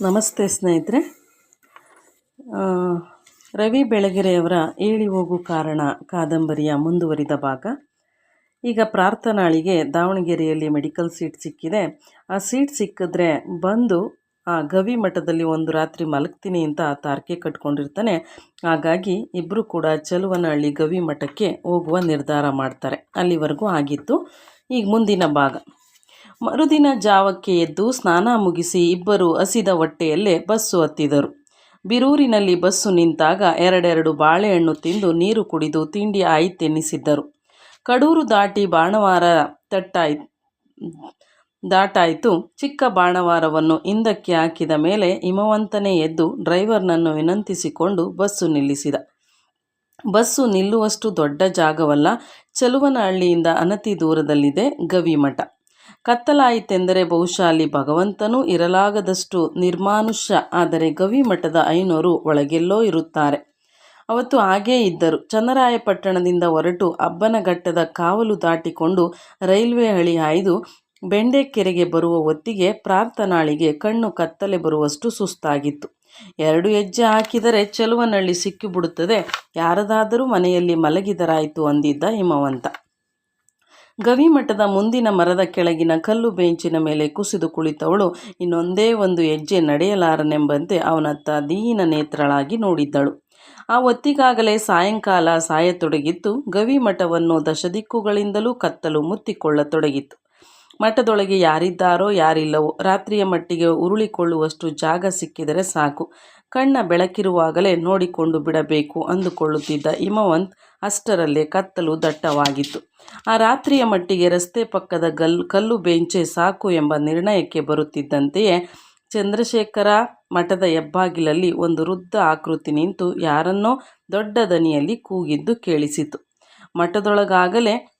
ನಮಸ್ತೆ ಸ್ನೇಹಿತರೆ. ರವಿ ಬೆಳಗೆರೆಯವರ ಏಳಿ ಹೋಗು ಕಾರಣ ಕಾದಂಬರಿಯ ಮುಂದುವರಿದ ಭಾಗ. ಈಗ ಪ್ರಾರ್ಥನಾಳಿಗೆ ದಾವಣಗೆರೆಯಲ್ಲಿ ಮೆಡಿಕಲ್ ಸೀಟ್ ಸಿಕ್ಕಿದೆ. ಆ ಸೀಟ್ ಸಿಕ್ಕಿದ್ರೆ ಬಂದು ಆ ಗವಿ ಮಠದಲ್ಲಿ ಒಂದು ರಾತ್ರಿ ಮಲಗ್ತೀನಿ ಅಂತ ತಾರ್ಕೆ ಕಟ್ಕೊಂಡಿರ್ತಾನೆ. ಹಾಗಾಗಿ ಇಬ್ಬರು ಕೂಡ ಚಲುವನಹಳ್ಳಿ ಗವಿ ಮಠಕ್ಕೆ ಹೋಗುವ ನಿರ್ಧಾರ ಮಾಡ್ತಾರೆ. ಅಲ್ಲಿವರೆಗೂ ಆಗಿತ್ತು. ಈಗ ಮುಂದಿನ ಭಾಗ. ಮರುದಿನ ಜಾವಕ್ಕೆ ಎದ್ದು ಸ್ನಾನ ಮುಗಿಸಿ ಇಬ್ಬರು ಹಸಿದ ಹೊಟ್ಟೆಯಲ್ಲೇ ಬಸ್ಸು ಹತ್ತಿದರು. ಬಿರೂರಿನಲ್ಲಿ ಬಸ್ಸು ನಿಂತಾಗ ಎರಡೆರಡು ಬಾಳೆಹಣ್ಣು ತಿಂದು ನೀರು ಕುಡಿದು ತಿಂಡಿ ಆಯಿತೆನ್ನಿಸಿದ್ದರು ಕಡೂರು ದಾಟಿ ಬಾಣವಾರ ತಟ್ಟಾಯ್, ದಾಟಾಯಿತು. ಚಿಕ್ಕ ಬಾಣವಾರವನ್ನು ಹಿಂದಕ್ಕೆ ಹಾಕಿದ ಮೇಲೆ ಹಿಮವಂತನೇ ಎದ್ದು ಡ್ರೈವರ್ನನ್ನು ವಿನಂತಿಸಿಕೊಂಡು ಬಸ್ಸು ನಿಲ್ಲಿಸಿದ. ಬಸ್ಸು ನಿಲ್ಲುವಷ್ಟು ದೊಡ್ಡ ಜಾಗವಲ್ಲ, ಚಲುವನಹಳ್ಳಿಯಿಂದ ಅನತಿ ದೂರದಲ್ಲಿದೆ ಗವಿಮಠ. ಕತ್ತಲಾಯಿತೆಂದರೆ ಬಹುಶಃ ಅಲ್ಲಿ ಭಗವಂತನೂ ಇರಲಾಗದಷ್ಟು ನಿರ್ಮಾನುಷ್ಯ, ಆದರೆ ಗವಿಮಠದ ಐನೋರು ಒಳಗೆಲ್ಲೋ ಇರುತ್ತಾರೆ. ಅವತ್ತು ಹಾಗೇ ಇದ್ದರು. ಚನ್ನರಾಯಪಟ್ಟಣದಿಂದ ಹೊರಟು ಅಬ್ಬನಘಟ್ಟದ ಕಾವಲು ದಾಟಿಕೊಂಡು ರೈಲ್ವೆ ಹಳಿ ಹಾಯ್ದು ಬೆಂಡೆಕೆರೆಗೆ ಬರುವ ಹೊತ್ತಿಗೆ ಪ್ರಾರ್ಥನಾಳಿಗೆ ಕಣ್ಣು ಕತ್ತಲೆ ಬರುವಷ್ಟು ಸುಸ್ತಾಗಿತ್ತು. ಎರಡು ಹೆಜ್ಜೆ ಹಾಕಿದರೆ ಚೆಲುವನಳ್ಳಿ ಸಿಕ್ಕಿಬಿಡುತ್ತದೆ. ಯಾರದಾದರೂ ಮನೆಯಲ್ಲಿ ಮಲಗಿದರಾಯಿತು ಅಂದಿದ್ದ ಹಿಮವಂತ. ಗವಿಮಠದ ಮುಂದಿನ ಮರದ ಕೆಳಗಿನ ಕಲ್ಲು ಬೆಂಚಿನ ಮೇಲೆ ಕುಸಿದು ಕುಳಿತವಳು. ಇನ್ನೊಂದೇ ಒಂದು ಹೆಜ್ಜೆ ನಡೆಯಲಾರನೆಂಬಂತೆ ಅವನತ್ತ ದೀನ ನೇತ್ರಳಾಗಿ ನೋಡಿದ್ದಳು. ಆ ಹೊತ್ತಿಗಾಗಲೇ ಸಾಯಂಕಾಲ ಸಾಯತೊಡಗಿತ್ತು ಗವಿಮಠವನ್ನು ದಶದಿಕ್ಕುಗಳಿಂದಲೂ ಕತ್ತಲು ಮುತ್ತಿಕೊಳ್ಳತೊಡಗಿತ್ತು. ಮಠದೊಳಗೆ ಯಾರಿದ್ದಾರೋ ಯಾರಿಲ್ಲವೋ ರಾತ್ರಿಯ ಮಟ್ಟಿಗೆ ಉರುಳಿಕೊಳ್ಳುವಷ್ಟು ಜಾಗ ಸಿಕ್ಕಿದರೆ ಸಾಕು. ಕಣ್ಣ ಬೆಳಕಿರುವಾಗಲೇ ನೋಡಿಕೊಂಡು ಬಿಡಬೇಕು ಅಂದುಕೊಳ್ಳುತ್ತಿದ್ದ ಹಿಮವಂತ್ ಅಷ್ಟರಲ್ಲೇ ಕತ್ತಲು ದಟ್ಟವಾಗಿತ್ತು. ಆ ರಾತ್ರಿಯ ಮಟ್ಟಿಗೆ ರಸ್ತೆ ಪಕ್ಕದ ಗಲ್ ಕಲ್ಲು ಬೆಂಚೆ ಸಾಕು ಎಂಬ ನಿರ್ಣಯಕ್ಕೆ ಬರುತ್ತಿದ್ದಂತೆಯೇ ಚಂದ್ರಶೇಖರ ಮಠದ ಹೆಬ್ಬಾಗಿಲಲ್ಲಿ ಒಂದು ವೃದ್ಧ ಆಕೃತಿ ನಿಂತು ಯಾರನ್ನೋ ದೊಡ್ಡ ದನಿಯಲ್ಲಿ ಕೂಗಿದ್ದು ಕೇಳಿಸಿತು. ಮಠದೊಳಗಾಗಲೇ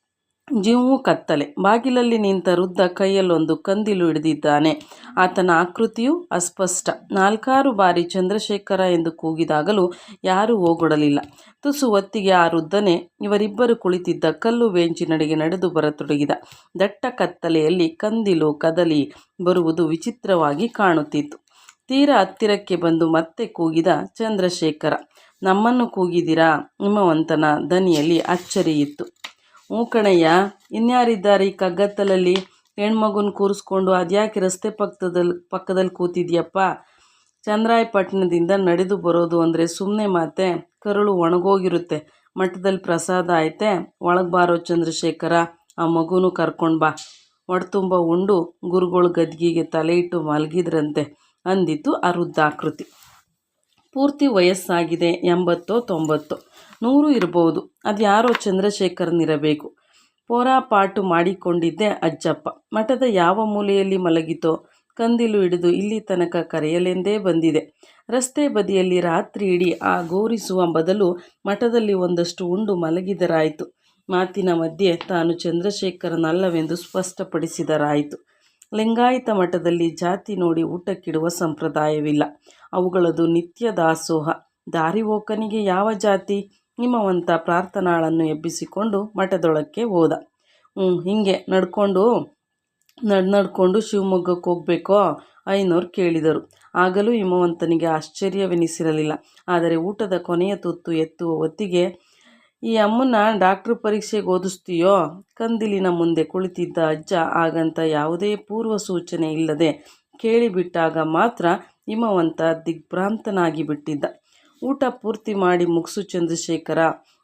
ಜೀವೂ ಕತ್ತಲೆ. ಬಾಗಿಲಲ್ಲಿ ನಿಂತ ವೃದ್ಧ ಕೈಯಲ್ಲೊಂದು ಕಂದಿಲು ಹಿಡಿದಿದ್ದಾನೆ. ಆತನ ಆಕೃತಿಯು ಅಸ್ಪಷ್ಟ. ನಾಲ್ಕಾರು ಬಾರಿ ಚಂದ್ರಶೇಖರ ಎಂದು ಕೂಗಿದಾಗಲೂ ಯಾರೂ ಹೋಗೊಡಲಿಲ್ಲ. ತುಸು ಹೊತ್ತಿಗೆ ಆ ವೃದ್ಧನೇ ಇವರಿಬ್ಬರು ಕುಳಿತಿದ್ದ ಕಲ್ಲು ಬೆಂಚಿನಡೆಗೆ ನಡೆದು ಬರತೊಡಗಿದ. ದಟ್ಟ ಕತ್ತಲೆಯಲ್ಲಿ ಕಂದಿಲು ಕದಲಿ ಬರುವುದು ವಿಚಿತ್ರವಾಗಿ ಕಾಣುತ್ತಿತ್ತು. ತೀರ ಹತ್ತಿರಕ್ಕೆ ಬಂದು ಮತ್ತೆ ಕೂಗಿದ ಚಂದ್ರಶೇಖರ, ನಮ್ಮನ್ನು ಕೂಗಿದಿರಾ ನಿಮ್ಮವಂತನ ದನಿಯಲ್ಲಿ ಅಚ್ಚರಿಯಿತ್ತು ಹ್ಞೂ ಕಣಯ್ಯ ಇನ್ಯಾರಿದ್ದಾರೆ ಈ ಕಗ್ಗತ್ತಲಲ್ಲಿ? ಹೆಣ್ಮಗುನ ಕೂರಿಸ್ಕೊಂಡು ಅದ್ಯಾಕೆ ರಸ್ತೆ ಪಕ್ಕದಲ್ಲಿ ಪಕ್ಕದಲ್ಲಿ ಕೂತಿದ್ಯಪ್ಪ? ಚಂದ್ರಾಯಪಟ್ಟಣದಿಂದ ನಡೆದು ಬರೋದು ಅಂದರೆ ಸುಮ್ಮನೆ ಮಾತೆ, ಕರುಳು ಒಣಗೋಗಿರುತ್ತೆ. ಮಠದಲ್ಲಿ ಪ್ರಸಾದ ಆಯ್ತೆ, ಒಳಗೆ ಬಾರೋ ಚಂದ್ರಶೇಖರ, ಆ ಮಗುನೂ ಕರ್ಕೊಂಡು ಬಾ. ತುಂಬ ಉಂಡು ಗುರುಗಳು ಗದ್ಗಿಗೆ ತಲೆ ಇಟ್ಟು ಮಲಗಿದ್ರಂತೆ ಅಂದಿತು ಆ ಪೂರ್ತಿ ವಯಸ್ಸಾಗಿದೆ ಎಂಬತ್ತೋ ತೊಂಬತ್ತೋ. ನೂರು ಇರಬಹುದು ಅದು ಯಾರೋ ಚಂದ್ರಶೇಖರನಿರಬೇಕು. ಪೋರಾಪಾಟು ಮಾಡಿಕೊಂಡಿದ್ದೆ ಅಜ್ಜಪ್ಪ. ಮಠದ ಯಾವ ಮೂಲೆಯಲ್ಲಿ ಮಲಗಿತೋ, ಕಂದಿಲು ಹಿಡಿದು ಇಲ್ಲಿ ತನಕ ಕರೆಯಲೆಂದೇ ಬಂದಿದೆ. ರಸ್ತೆ ಬದಿಯಲ್ಲಿ ರಾತ್ರಿ ಇಡೀ ಆ ಗೋರಿಸುವ ಬದಲು ಮಠದಲ್ಲಿ ಒಂದಷ್ಟು ಉಂಡು ಮಲಗಿದರಾಯಿತು. ಮಾತಿನ ಮಧ್ಯೆ ತಾನು ಚಂದ್ರಶೇಖರನಲ್ಲವೆಂದು ಸ್ಪಷ್ಟಪಡಿಸಿದರಾಯಿತು. ಲಿಂಗಾಯತ ಮಠದಲ್ಲಿ ಜಾತಿ ನೋಡಿ ಊಟಕ್ಕಿಡುವ ಸಂಪ್ರದಾಯವಿಲ್ಲ. ಅವುಗಳದು ನಿತ್ಯ ದಾಸೋಹ. ದಾರಿ ಓಕನಿಗೆ ಯಾವ ಜಾತಿ? ಹಿಮವಂತ ಪ್ರಾರ್ಥನಾಳನ್ನು ಎಬ್ಬಿಸಿಕೊಂಡು ಮಠದೊಳಕ್ಕೆ ಹೋದ. ಹ್ಞೂ ಹೀಗೆ ನಡ್ಕೊಂಡು, ನಡ್, ನಡ್ಕೊಂಡು ಶಿವಮೊಗ್ಗಕ್ಕೆ ಹೋಗ್ಬೇಕೋ ಐನೋರು ಕೇಳಿದರು. ಆಗಲೂ ಹಿಮವಂತನಿಗೆ ಆಶ್ಚರ್ಯವೆನಿಸಿರಲಿಲ್ಲ. ಆದರೆ ಊಟದ ಕೊನೆಯ ತುತ್ತು ಎತ್ತುವ ಹೊತ್ತಿಗೆ, ಈ ಅಮ್ಮನ ಡಾಕ್ಟ್ರ್ ಪರೀಕ್ಷೆಗೆ ಓದಿಸ್ತೀಯೋ? ಕಂದಿಲಿನ ಮುಂದೆ ಕುಳಿತಿದ್ದ ಅಜ್ಜ ಹಾಗಂತ ಯಾವುದೇ ಪೂರ್ವ ಸೂಚನೆ ಇಲ್ಲದೆ ಕೇಳಿಬಿಟ್ಟಾಗ ಮಾತ್ರ ಹಿಮವಂತ ದಿಗ್ಭ್ರಾಂತನಾಗಿ ಬಿಟ್ಟಿದ್ದ ಊಟ ಪೂರ್ತಿ ಮಾಡಿ ಮುಗಿಸು ಚಂದ್ರಶೇಖರ,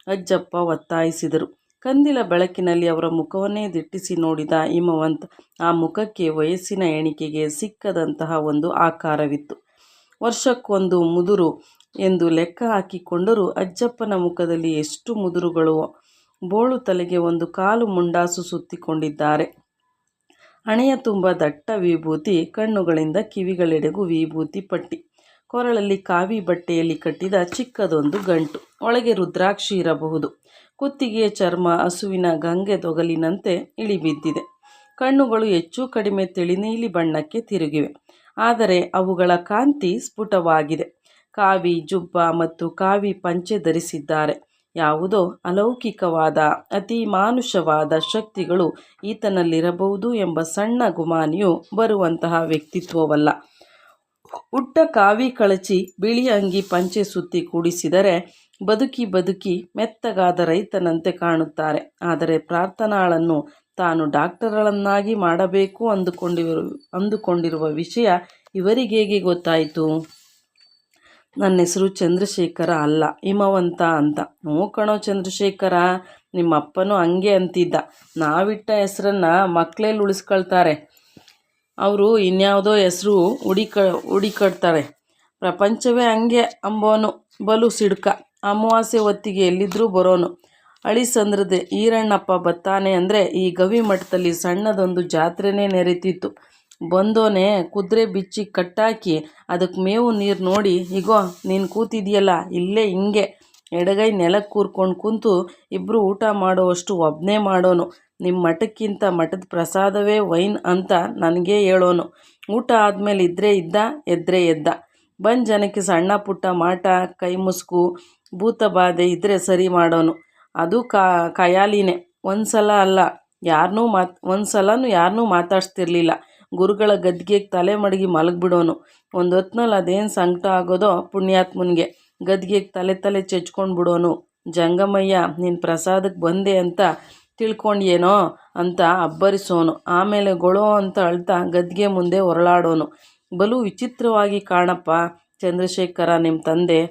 ಅಜ್ಜಪ್ಪ ಒತ್ತಾಯಿಸಿದರು. ಕಂದಿಲ ಬೆಳಕಿನಲ್ಲಿ ಅವರ ಮುಖವನ್ನೇ ದಿಟ್ಟಿಸಿ ನೋಡಿದ ಹಿಮವಂತ್ ಆ ಮುಖಕ್ಕೆ ವಯಸ್ಸಿನ ಎಣಿಕೆಗೆ ಸಿಕ್ಕದಂತಹ ಒಂದು ಆಕಾರವಿತ್ತು. ವರ್ಷಕ್ಕೊಂದು ಮುದುರು ಎಂದು ಲೆಕ್ಕ ಹಾಕಿಕೊಂಡರೂ ಅಜ್ಜಪ್ಪನ ಮುಖದಲ್ಲಿ ಎಷ್ಟು ಮುದುರುಗಳು, ಬೋಳು ತಲೆಗೆ ಒಂದು ಕಾಲು ಮುಂಡಾಸು ಸುತ್ತಿಕೊಂಡಿದ್ದಾರೆ. ಹಣೆಯ ತುಂಬ ದಟ್ಟ ವಿಭೂತಿ, ಕಣ್ಣುಗಳಿಂದ ಕಿವಿಗಳೆಡೆಗೂ ವಿಭೂತಿ ಪಟ್ಟಿ. ಕೊರಳಲ್ಲಿ ಕಾವಿ ಬಟ್ಟೆಯಲ್ಲಿ ಕಟ್ಟಿದ ಚಿಕ್ಕದೊಂದು ಗಂಟು. ಒಳಗೆ ರುದ್ರಾಕ್ಷಿ ಇರಬಹುದು. ಕುತ್ತಿಗೆಯ ಚರ್ಮ, ಹಸುವಿನ ಗಂಗೆ ತೊಗಲಿನಂತೆ ಇಳಿಬಿದ್ದಿದೆ. ಕಣ್ಣುಗಳು ಹೆಚ್ಚು ಕಡಿಮೆ ತಿಳಿನೀಲಿ ಬಣ್ಣಕ್ಕೆ ತಿರುಗಿವೆ. ಆದರೆ ಅವುಗಳ ಕಾಂತಿ ಸ್ಫುಟವಾಗಿದೆ. ಕಾವಿ ಜುಬ್ಬ ಮತ್ತು ಕಾವಿ ಪಂಚೆ ಧರಿಸಿದ್ದಾರೆ. ಯಾವುದೋ ಅಲೌಕಿಕವಾದ, ಅತಿ ಮಾನುಷವಾದ ಶಕ್ತಿಗಳು ಈತನಲ್ಲಿರಬಹುದು ಎಂಬ ಸಣ್ಣ ಗುಮಾನಿಯು ಬರುವಂತಹ ವ್ಯಕ್ತಿತ್ವವಲ್ಲ. ಉಟ್ಟ ಕಾವಿ ಕಳಚಿ ಬಿಳಿ ಅಂಗಿ ಪಂಚೆ ಸುತ್ತಿ ಕೂಡಿಸಿದರೆ ಬದುಕಿ ಬದುಕಿ ಮೆತ್ತಗಾದ ರೈತನಂತೆ ಕಾಣುತ್ತಾರೆ. ಆದರೆ ಪ್ರಾರ್ಥನಾಳನ್ನು ತಾನು ಡಾಕ್ಟರ್ಗಳನ್ನಾಗಿ ಮಾಡಬೇಕು ಅಂದುಕೊಂಡಿರು, ಅಂದುಕೊಂಡಿರುವ ವಿಷಯ ಇವರಿಗೇಗೆ ಗೊತ್ತಾಯಿತು? ನನ್ನ ಹೆಸರು ಚಂದ್ರಶೇಖರ ಅಲ್ಲ, ಹಿಮವಂತ ಅಂತ. ನೋಕಣೋ ಕಣೋ ಚಂದ್ರಶೇಖರ, ನಿಮ್ಮಪ್ಪನೂ ಹಂಗೆ ಅಂತಿದ್ದ. ನಾವಿಟ್ಟ ಹೆಸರನ್ನು ಮಕ್ಕಳಲ್ಲಿ ಉಳಿಸ್ಕೊಳ್ತಾರೆ. ಅವರು ಇನ್ಯಾವುದೋ ಹೆಸರು ಹುಡಿಕ, ಹುಡಿಕಡ್ತಾರೆ. ಪ್ರಪಂಚವೇ ಹಂಗೆ ಅಂಬೋನು ಬಲು ಸಿಡ್ಕ. ಅಮಾವಾಸ್ಯೆ ಹೊತ್ತಿಗೆ ಎಲ್ಲಿದ್ದರೂ ಬರೋನು. ಅಳಿಸಂದ್ರದೆ ಈರಣ್ಣಪ್ಪ ಬತ್ತಾನೆ ಅಂದರೆ ಈ ಗವಿ ಮಠದಲ್ಲಿ ಸಣ್ಣದೊಂದು ಜಾತ್ರೆನೇ ನೆರೀತಿತ್ತು. ಬಂದೋನೆ ಕುದುರೆ ಬಿಚ್ಚಿ ಕಟ್ಟಾಕಿ ಅದಕ್ಕೆ ಮೇವು ನೀರು ನೋಡಿ, ಇಗೋ, ನೀನು ಕೂತಿದೆಯಲ್ಲ, ಇಲ್ಲೇ ಹಿಂಗೆ. ಎಡಗೈ ನೆಲಕ್ಕೆ ಕೂರ್ಕೊಂಡು ಕುಂತು ಇಬ್ಬರು ಊಟ ಮಾಡೋವಷ್ಟು ಒಬ್ಬನೇ ಮಾಡೋನು. ನಿಮ್ಮ ಮಠಕ್ಕಿಂತ ಮಠದ ಪ್ರಸಾದವೇ ವೈನ್ ಅಂತ ನನಗೇ ಹೇಳೋನು. ಊಟ ಆದಮೇಲೆ ಇದ್ದರೆ ಇದ್ದ, ಎದ್ರೆ ಎದ್ದ. ಬಂದ ಜನಕ್ಕೆ ಸಣ್ಣ ಪುಟ್ಟ ಮಾಟ, ಕೈ ಮುಸುಕು, ಭೂತ ಬಾಧೆ ಇದ್ದರೆ ಸರಿ ಮಾಡೋನು. ಅದು ಕಾ, ಖಯಾಲಿನೇ. ಒಂದು ಸಲ ಅಲ್ಲ ಯಾರನ್ನೂ ಮಾತ್ ಒಂದು ಸಲನೂ ಯಾರನ್ನೂ ಮಾತಾಡ್ಸ್ತಿರ್ಲಿಲ್ಲ. ಗುರುಗಳ ಗದ್ಗೆಗೆ ತಲೆ ಮಡಗಿ ಮಲಗಿಬಿಡೋನು. ಒಂದು ಹೊತ್ನಲ್ಲಿ ಅದೇನು ಸಂಕಟ ಆಗೋದೋ ಪುಣ್ಯಾತ್ಮನಿಗೆ, ಗದ್ಗೆಗೆ ತಲೆ ತಲೆ ಚೆಚ್ಕೊಂಡು ಬಿಡೋನು ಜಂಗಮಯ್ಯ, ನೀನು ಪ್ರಸಾದಕ್ಕೆ ಬಂದೆ ಅಂತ ತಿಳ್ಕೊಂಡ್ಯೇನೋ ಅಂತ ಅಬ್ಬರಿಸೋನು. ಆಮೇಲೆ ಗೊಳೋ ಅಂತ ಅಳ್ತಾ ಗದ್ಗೆ ಮುಂದೆ ಹೊರಳಾಡೋನು ಬಲು ವಿಚಿತ್ರವಾಗಿ ಕಾಣಪ್ಪ ಚಂದ್ರಶೇಖರ ನಿಮ್ಮ ತಂದೆ.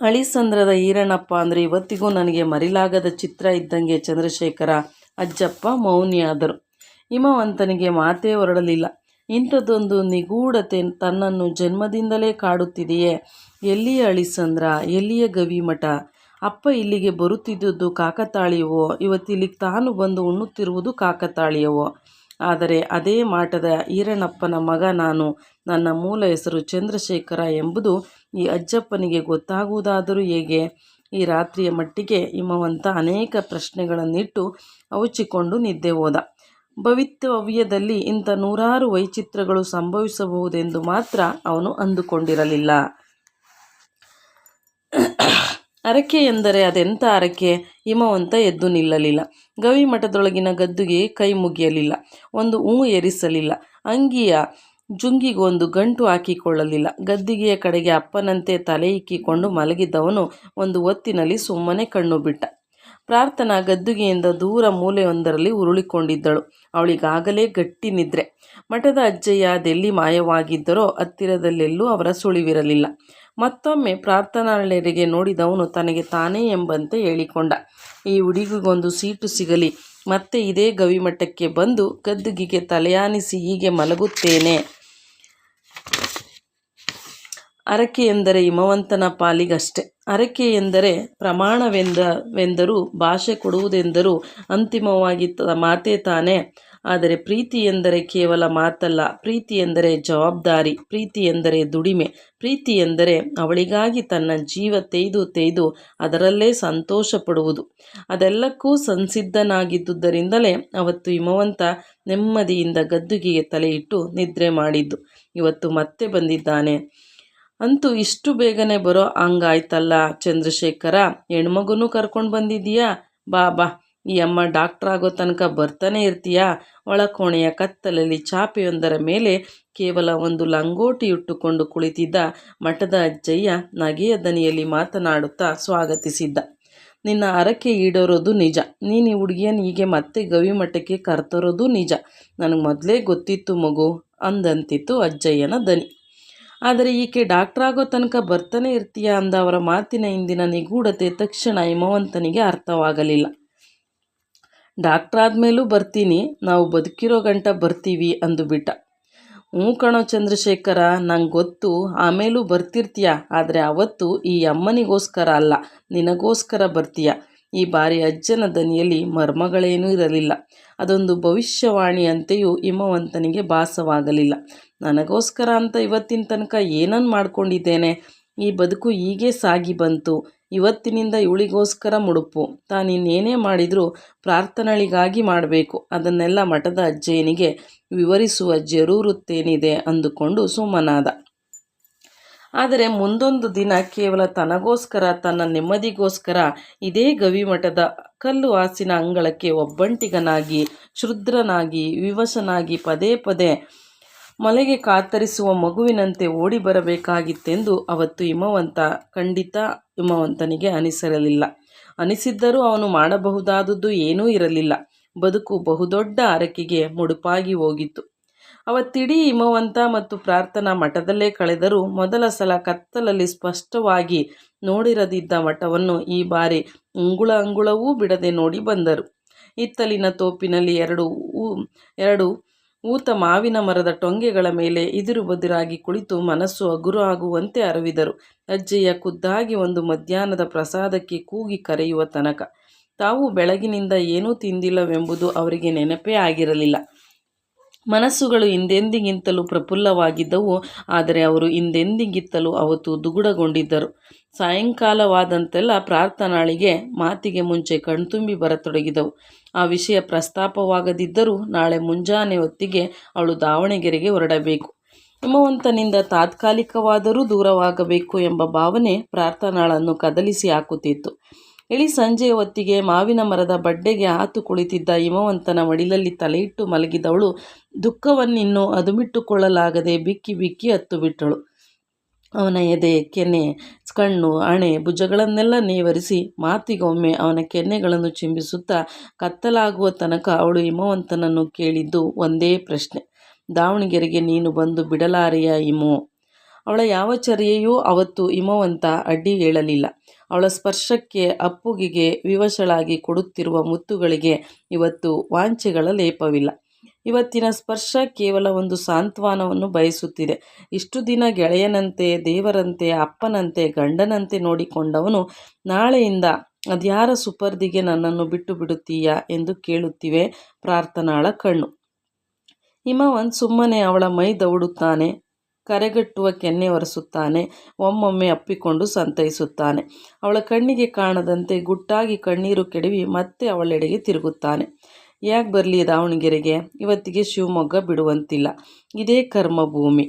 ಅಳಿಸಂದ್ರದ ಈರಣ್ಣಪ್ಪ ಅಂದರೆ ಇವತ್ತಿಗೂ ನನಗೆ ಮರಿಲಾಗದ ಚಿತ್ರ ಇದ್ದಂಗೆ ಚಂದ್ರಶೇಖರ. ಅಜ್ಜಪ್ಪ ಮೌನಿಯಾದರು. ಹಿಮವಂತನಿಗೆ ಮಾತೇ ಹೊರಡಲಿಲ್ಲ. ಇಂಥದ್ದೊಂದು ನಿಗೂಢತೆ ತನ್ನನ್ನು ಜನ್ಮದಿಂದಲೇ ಕಾಡುತ್ತಿದೆಯೇ? ಎಲ್ಲಿಯ ಅಳಿಸಂದ್ರ? ಎಲ್ಲಿಯ ಗವಿಮಠ? ಅಪ್ಪ ಇಲ್ಲಿಗೆ ಬರುತ್ತಿದ್ದುದು ಕಾಕತಾಳೀಯವೋ? ಇವತ್ತಿಲ್ಲಿಗೆ ತಾನು ಬಂದು ಉಣ್ಣುತ್ತಿರುವುದು ಕಾಕತಾಳೀಯವೋ? ಆದರೆ ಅದೇ ಮಾಟದ ಈರಣ್ಣಪ್ಪನ ಮಗ ನಾನು, ನನ್ನ ಮೂಲ ಹೆಸರು ಚಂದ್ರಶೇಖರ ಎಂಬುದು ಈ ಅಜ್ಜಪ್ಪನಿಗೆ ಗೊತ್ತಾಗುವುದಾದರೂ ಹೇಗೆ? ಈ ರಾತ್ರಿಯ ಮಟ್ಟಿಗೆ ಹಿಮವಂತ ಅನೇಕ ಪ್ರಶ್ನೆಗಳನ್ನಿಟ್ಟು ಅವಚಿಕೊಂಡು ನಿದ್ದೆ ಹೋದ. ಭವಿತವ್ಯದಲ್ಲಿ ಇಂಥ ನೂರಾರು ವೈಚಿತ್ರಗಳು ಸಂಭವಿಸಬಹುದೆಂದು ಮಾತ್ರ ಅವನು ಅಂದುಕೊಂಡಿರಲಿಲ್ಲ. ಅರಕೆ ಎಂದರೆ ಅದೆಂಥ ಅರಕೆ? ಹಿಮವಂತ ಎದ್ದು ನಿಲ್ಲಲಿಲ್ಲ. ಗವಿ ಮಠದೊಳಗಿನ ಗದ್ದುಗೆ ಕೈ ಮುಗಿಯಲಿಲ್ಲ. ಒಂದು ಹೂ ಏರಿಸಲಿಲ್ಲ. ಅಂಗಿಯ ಜುಂಗಿಗೊಂದು ಗಂಟು ಹಾಕಿಕೊಳ್ಳಲಿಲ್ಲ. ಗದ್ದಿಗೆಯ ಕಡೆಗೆ ಅಪ್ಪನಂತೆ ತಲೆ ಇಕ್ಕಿಕೊಂಡು ಮಲಗಿದ್ದವನು ಒಂದು ಹೊತ್ತಿನಲ್ಲಿ ಸುಮ್ಮನೆ ಕಣ್ಣು ಬಿಟ್ಟ. ಪ್ರಾರ್ಥನಾ ಗದ್ದುಗೆಯಿಂದ ದೂರ ಮೂಲೆಯೊಂದರಲ್ಲಿ ಉರುಳಿಕೊಂಡಿದ್ದಳು. ಅವಳಿಗಾಗಲೇ ಗಟ್ಟಿ ನಿದ್ರೆ. ಮಠದ ಅಜ್ಜಯ್ಯ ಅದೆಲ್ಲಿ ಮಾಯವಾಗಿದ್ದರೋ ಹತ್ತಿರದಲ್ಲೆಲ್ಲೂ ಅವರ ಸುಳಿವಿರಲಿಲ್ಲ. ಮತ್ತೊಮ್ಮೆ ಪ್ರಾರ್ಥನಾಳೆಡೆಗೆ ನೋಡಿದವನು ತನಗೆ ತಾನೇ ಎಂಬಂತೆ ಹೇಳಿಕೊಂಡ. ಈ ಹುಡುಗಿಗೊಂದು ಸೀಟು ಸಿಗಲಿ. ಮತ್ತೆ ಇದೇ ಗವಿಮಠಕ್ಕೆ ಬಂದು ಗದ್ದುಗಿಗೆ ತಲೆಯಾನಿಸಿ ಹೀಗೆ ಮಲಗುತ್ತೇನೆ. ಅರಕೆ ಎಂದರೆ ಹಿಮವಂತನ ಪಾಲಿಗಷ್ಟೆ. ಅರಕೆ ಎಂದರೆ ಪ್ರಮಾಣವೆಂದ ಭಾಷೆ ಕೊಡುವುದೆಂದರೂ ಅಂತಿಮವಾಗಿ ಮಾತೇ ತಾನೇ. ಆದರೆ ಪ್ರೀತಿ ಎಂದರೆ ಕೇವಲ ಮಾತಲ್ಲ, ಪ್ರೀತಿ ಎಂದರೆ ಜವಾಬ್ದಾರಿ, ಪ್ರೀತಿ ಎಂದರೆ ದುಡಿಮೆ, ಪ್ರೀತಿ ಎಂದರೆ ಅವಳಿಗಾಗಿ ತನ್ನ ಜೀವ ತೆಯ್ದು ತೆಯ್ದು ಅದರಲ್ಲೇ ಸಂತೋಷ ಪಡುವುದು ಅದೆಲ್ಲಕ್ಕೂ ಸಂಸಿದ್ಧನಾಗಿದ್ದುದರಿಂದಲೇ ಅವತ್ತು ಹಿಮವಂತ ನೆಮ್ಮದಿಯಿಂದ ಗದ್ದುಗೆಗೆ ತಲೆಯಿಟ್ಟು ನಿದ್ರೆ ಮಾಡಿದ್ದು. ಇವತ್ತು ಮತ್ತೆ ಬಂದಿದ್ದಾನೆ. ಅಂತೂ ಇಷ್ಟು ಬೇಗನೆ ಬರೋ ಹಂಗಾಯ್ತಲ್ಲ ಚಂದ್ರಶೇಖರ, ಹೆಣ್ಮಗುನೂ ಕರ್ಕೊಂಡು ಬಂದಿದ್ದೀಯಾ? ಬಾ ಬಾ. ಈ ಅಮ್ಮ ಡಾಕ್ಟ್ರ್ ಆಗೋ ತನಕ ಬರ್ತಾನೆ ಇರ್ತೀಯಾ? ಒಳಕೋಣೆಯ ಕತ್ತಲಲ್ಲಿ ಚಾಪೆಯೊಂದರ ಮೇಲೆ ಕೇವಲ ಒಂದು ಲಂಗೋಟಿಯುಟ್ಟುಕೊಂಡು ಕುಳಿತಿದ್ದ ಮಠದ ಅಜ್ಜಯ್ಯ ನಗೆಯ ದನಿಯಲ್ಲಿ ಮಾತನಾಡುತ್ತಾ ಸ್ವಾಗತಿಸಿದ್ದ. ನಿನ್ನ ಅರಕೆ ಈಡೋರೋದು ನಿಜ. ನೀನು ಈ ಹುಡುಗಿಯನ್ನು ಹೀಗೆ ಮತ್ತೆ ಗವಿಮಠಕ್ಕೆ ಕರ್ತರೋದು ನಿಜ. ನನಗೆ ಮೊದಲೇ ಗೊತ್ತಿತ್ತು ಮಗು ಅಂದಂತಿತ್ತು ಅಜ್ಜಯ್ಯನ ದನಿ. ಆದರೆ ಈಕೆ ಡಾಕ್ಟ್ರಾಗೋ ತನಕ ಬರ್ತಾನೆ ಇರ್ತೀಯಾ ಅಂದ ಅವರ ಮಾತಿನ ಹಿಂದಿನ ನಿಗೂಢತೆ ತಕ್ಷಣ ಹಿಮವಂತನಿಗೆ ಅರ್ಥವಾಗಲಿಲ್ಲ. ಡಾಕ್ಟ್ರಾದ್ಮೇಲೂ ಬರ್ತೀನಿ, ನಾವು ಬದುಕಿರೋ ಗಂಟ ಬರ್ತೀವಿ ಅಂದುಬಿಟ್ಟ. ಹ್ಞೂ ಕಣೋ ಚಂದ್ರಶೇಖರ, ನಂಗೆ ಗೊತ್ತು, ಆಮೇಲೂ ಬರ್ತಿರ್ತೀಯ, ಆದರೆ ಅವತ್ತು ಈ ಅಮ್ಮನಿಗೋಸ್ಕರ ಅಲ್ಲ, ನಿನಗೋಸ್ಕರ ಬರ್ತೀಯ. ಈ ಬಾರಿ ಅಜ್ಜನ ದನಿಯಲ್ಲಿ ಮರ್ಮಗಳೇನೂ ಇರಲಿಲ್ಲ. ಅದೊಂದು ಭವಿಷ್ಯವಾಣಿಯಂತೆಯೂ ಹಿಮವಂತನಿಗೆ ಭಾಸವಾಗಲಿಲ್ಲ. ನನಗೋಸ್ಕರ ಅಂತ ಇವತ್ತಿನ ತನಕ ಏನನ್ನು ಮಾಡ್ಕೊಂಡಿದ್ದೇನೆ? ಈ ಬದುಕು ಹೀಗೆ ಸಾಗಿ ಬಂತು. ಇವತ್ತಿನಿಂದ ಇವಳಿಗೋಸ್ಕರ ಮುಡುಪು. ತಾನಿನ್ನೇನೇ ಮಾಡಿದರೂ ಪ್ರಾರ್ಥನಳಿಗಾಗಿ ಮಾಡಬೇಕು. ಅದನ್ನೆಲ್ಲ ಮಠದ ಅಜ್ಜಯನಿಗೆ ವಿವರಿಸುವ ಜರೂರುತ್ತೇನಿದೆ ಅಂದುಕೊಂಡು ಸುಮ್ಮನಾದ. ಆದರೆ ಮುಂದೊಂದು ದಿನ ಕೇವಲ ತನಗೋಸ್ಕರ, ತನ್ನ ನೆಮ್ಮದಿಗೋಸ್ಕರ ಇದೇ ಗವಿಮಠದ ಕಲ್ಲು ಹಾಸಿನ ಅಂಗಳಕ್ಕೆ ಒಬ್ಬಂಟಿಗನಾಗಿ, ಕ್ಷುದ್ರನಾಗಿ, ವಿವಶನಾಗಿ ಪದೇ ಪದೇ ಮಲೆಗೆ ಕಾತರಿಸುವ ಮಗುವಿನಂತೆ ಓಡಿ ಬರಬೇಕಾಗಿತ್ತೆಂದು ಅವತ್ತು ಹಿಮವಂತ ಖಂಡಿತ ಹಿಮವಂತನಿಗೆ ಅನಿಸಿರಲಿಲ್ಲ. ಅನಿಸಿದ್ದರೂ ಅವನು ಮಾಡಬಹುದಾದದ್ದು ಏನೂ ಇರಲಿಲ್ಲ. ಬದುಕು ಬಹುದೊಡ್ಡ ಹರಕೆಗೆ ಮುಡುಪಾಗಿ ಹೋಗಿತ್ತು. ಅವತ್ತಿಡೀ ಹಿಮವಂತ ಮತ್ತು ಪ್ರಾರ್ಥನಾ ಮಠದಲ್ಲೇ ಕಳೆದರೂ ಮೊದಲ ಸಲ ಕತ್ತಲಲ್ಲಿ ಸ್ಪಷ್ಟವಾಗಿ ನೋಡಿರದಿದ್ದ ಮಠವನ್ನು ಈ ಬಾರಿ ಅಂಗುಳ ಅಂಗುಳವೂ ಬಿಡದೆ ನೋಡಿ ಬಂದರು. ಇತ್ತಲಿನ ತೋಪಿನಲ್ಲಿ ಎರಡು ಎರಡು ಊತ ಮಾವಿನ ಮರದ ಟೊಂಗೆಗಳ ಮೇಲೆ ಇದಿರು ಬದಿರಾಗಿ ಕುಳಿತು ಮನಸ್ಸು ಹಗುರು ಆಗುವಂತೆ ಅರವಿದರು. ಅಜ್ಜಿಯ ಖುದ್ದಾಗಿ ಒಂದು ಮಧ್ಯಾಹ್ನದ ಪ್ರಸಾದಕ್ಕೆ ಕೂಗಿ ಕರೆಯುವ ತನಕ. ತಾವು ಬೆಳಗಿನಿಂದ ಏನೂ ತಿಂದಿಲ್ಲವೆಂಬುದು ಅವರಿಗೆ ನೆನಪೇ ಆಗಿರಲಿಲ್ಲ. ಮನಸ್ಸುಗಳು ಹಿಂದೆಂದಿಗಿಂತಲೂ ಪ್ರಫುಲ್ಲವಾಗಿದ್ದವು, ಆದರೆ ಅವರು ಹಿಂದೆಂದಿಗಿಂತಲೂ ಅವತ್ತು ದುಗುಡಗೊಂಡಿದ್ದರು. ಸಾಯಂಕಾಲವಾದಂತೆಲ್ಲ ಪ್ರಾರ್ಥನಾಳಿಗೆ ಮಾತಿಗೆ ಮುಂಚೆ ಕಣ್ತುಂಬಿ ಬರತೊಡಗಿದವು. ಆ ವಿಷಯ ಪ್ರಸ್ತಾಪವಾಗದಿದ್ದರೂ ನಾಳೆ ಮುಂಜಾನೆ ಹೊತ್ತಿಗೆ ಅವಳು ದಾವಣಗೆರೆಗೆ ಹೊರಡಬೇಕು. ಹಿಮವಂತನಿಂದ ತಾತ್ಕಾಲಿಕವಾದರೂ ದೂರವಾಗಬೇಕು ಎಂಬ ಭಾವನೆ ಪ್ರಾರ್ಥನಾಳನ್ನು ಕದಲಿಸಿ ಹಾಕುತ್ತಿತ್ತು. ಇಳಿ ಸಂಜೆಯ ಹೊತ್ತಿಗೆ ಮಾವಿನ ಮರದ ಬಡ್ಡೆಗೆ ಆತು ಕುಳಿತಿದ್ದ ಹಿಮವಂತನ ಮಡಿಲಲ್ಲಿ ತಲೆಯಿಟ್ಟು ಮಲಗಿದವಳು ದುಃಖವನ್ನಿನ್ನೂ ಅದುಮಿಟ್ಟುಕೊಳ್ಳಲಾಗದೆ ಬಿಕ್ಕಿ ಬಿಕ್ಕಿ ಹತ್ತು ಬಿಟ್ಟಳು. ಅವನ ಎದೆ, ಕೆನೆ, ಕಣ್ಣು, ಹಣೆ ಭುಜಗಳನ್ನೆಲ್ಲ ನೇವರಿಸಿ ಮಾತಿಗೊಮ್ಮೆ ಅವನ ಕೆನ್ನೆಗಳನ್ನು ಚಿಂಬಿಸುತ್ತಾ ಕತ್ತಲಾಗುವ ತನಕ ಅವಳು ಹಿಮವಂತನನ್ನು ಕೇಳಿದ್ದು ಒಂದೇ ಪ್ರಶ್ನೆ. ದಾವಣಗೆರೆಗೆ ನೀನು ಬಂದು ಬಿಡಲಾರೆಯ ಹಿಮೋ? ಅವಳ ಯಾವ ಚರ್ಯೆಯೂ ಅವತ್ತು ಹಿಮವಂತ ಅಡ್ಡಿ ಹೇಳಲಿಲ್ಲ. ಅವಳ ಸ್ಪರ್ಶಕ್ಕೆ ಅಪ್ಪುಗೆಗೆ ವಿವಶಳಾಗಿ ಕೊಡುತ್ತಿರುವ ಮುತ್ತುಗಳಿಗೆ ಇವತ್ತು ವಾಂಚೆಗಳ ಲೇಪವಿಲ್ಲ. ಇವತ್ತಿನ ಸ್ಪರ್ಶ ಕೇವಲ ಒಂದು ಸಾಂತ್ವನವನ್ನು ಬಯಸುತ್ತಿದೆ. ಇಷ್ಟು ದಿನ ಗೆಳೆಯನಂತೆ, ದೇವರಂತೆ, ಅಪ್ಪನಂತೆ, ಗಂಡನಂತೆ ನೋಡಿಕೊಂಡವನು ನಾಳೆಯಿಂದ ಅದ್ಯಾರ ಸುಪರ್ದಿಗೆ ನನ್ನನ್ನು ಬಿಟ್ಟು ಬಿಡುತ್ತೀಯಾ ಎಂದು ಕೇಳುತ್ತಿವೆ ಪ್ರಾರ್ಥನಾಳ ಕಣ್ಣು. ಹಿಮವಂತ್ ಸುಮ್ಮನೆ ಅವಳ ಮೈ ದೌಡುತ್ತಾನೆ, ಕರೆಗಟ್ಟುವ ಕೆನ್ನೆ ಒರೆಸುತ್ತಾನೆ, ಒಮ್ಮೊಮ್ಮೆ ಅಪ್ಪಿಕೊಂಡು ಸಂತೈಸುತ್ತಾನೆ. ಅವಳ ಕಣ್ಣಿಗೆ ಕಾಣದಂತೆ ಗುಟ್ಟಾಗಿ ಕಣ್ಣೀರು ಕೆಡವಿ ಮತ್ತೆ ಅವಳೆಡೆಗೆ ತಿರುಗುತ್ತಾನೆ. ಯಾಕೆ ಬರಲಿ ದಾವಣಗೆರೆಗೆ? ಇವತ್ತಿಗೆ ಶಿವಮೊಗ್ಗ ಬಿಡುವಂತಿಲ್ಲ. ಇದೇ ಕರ್ಮಭೂಮಿ.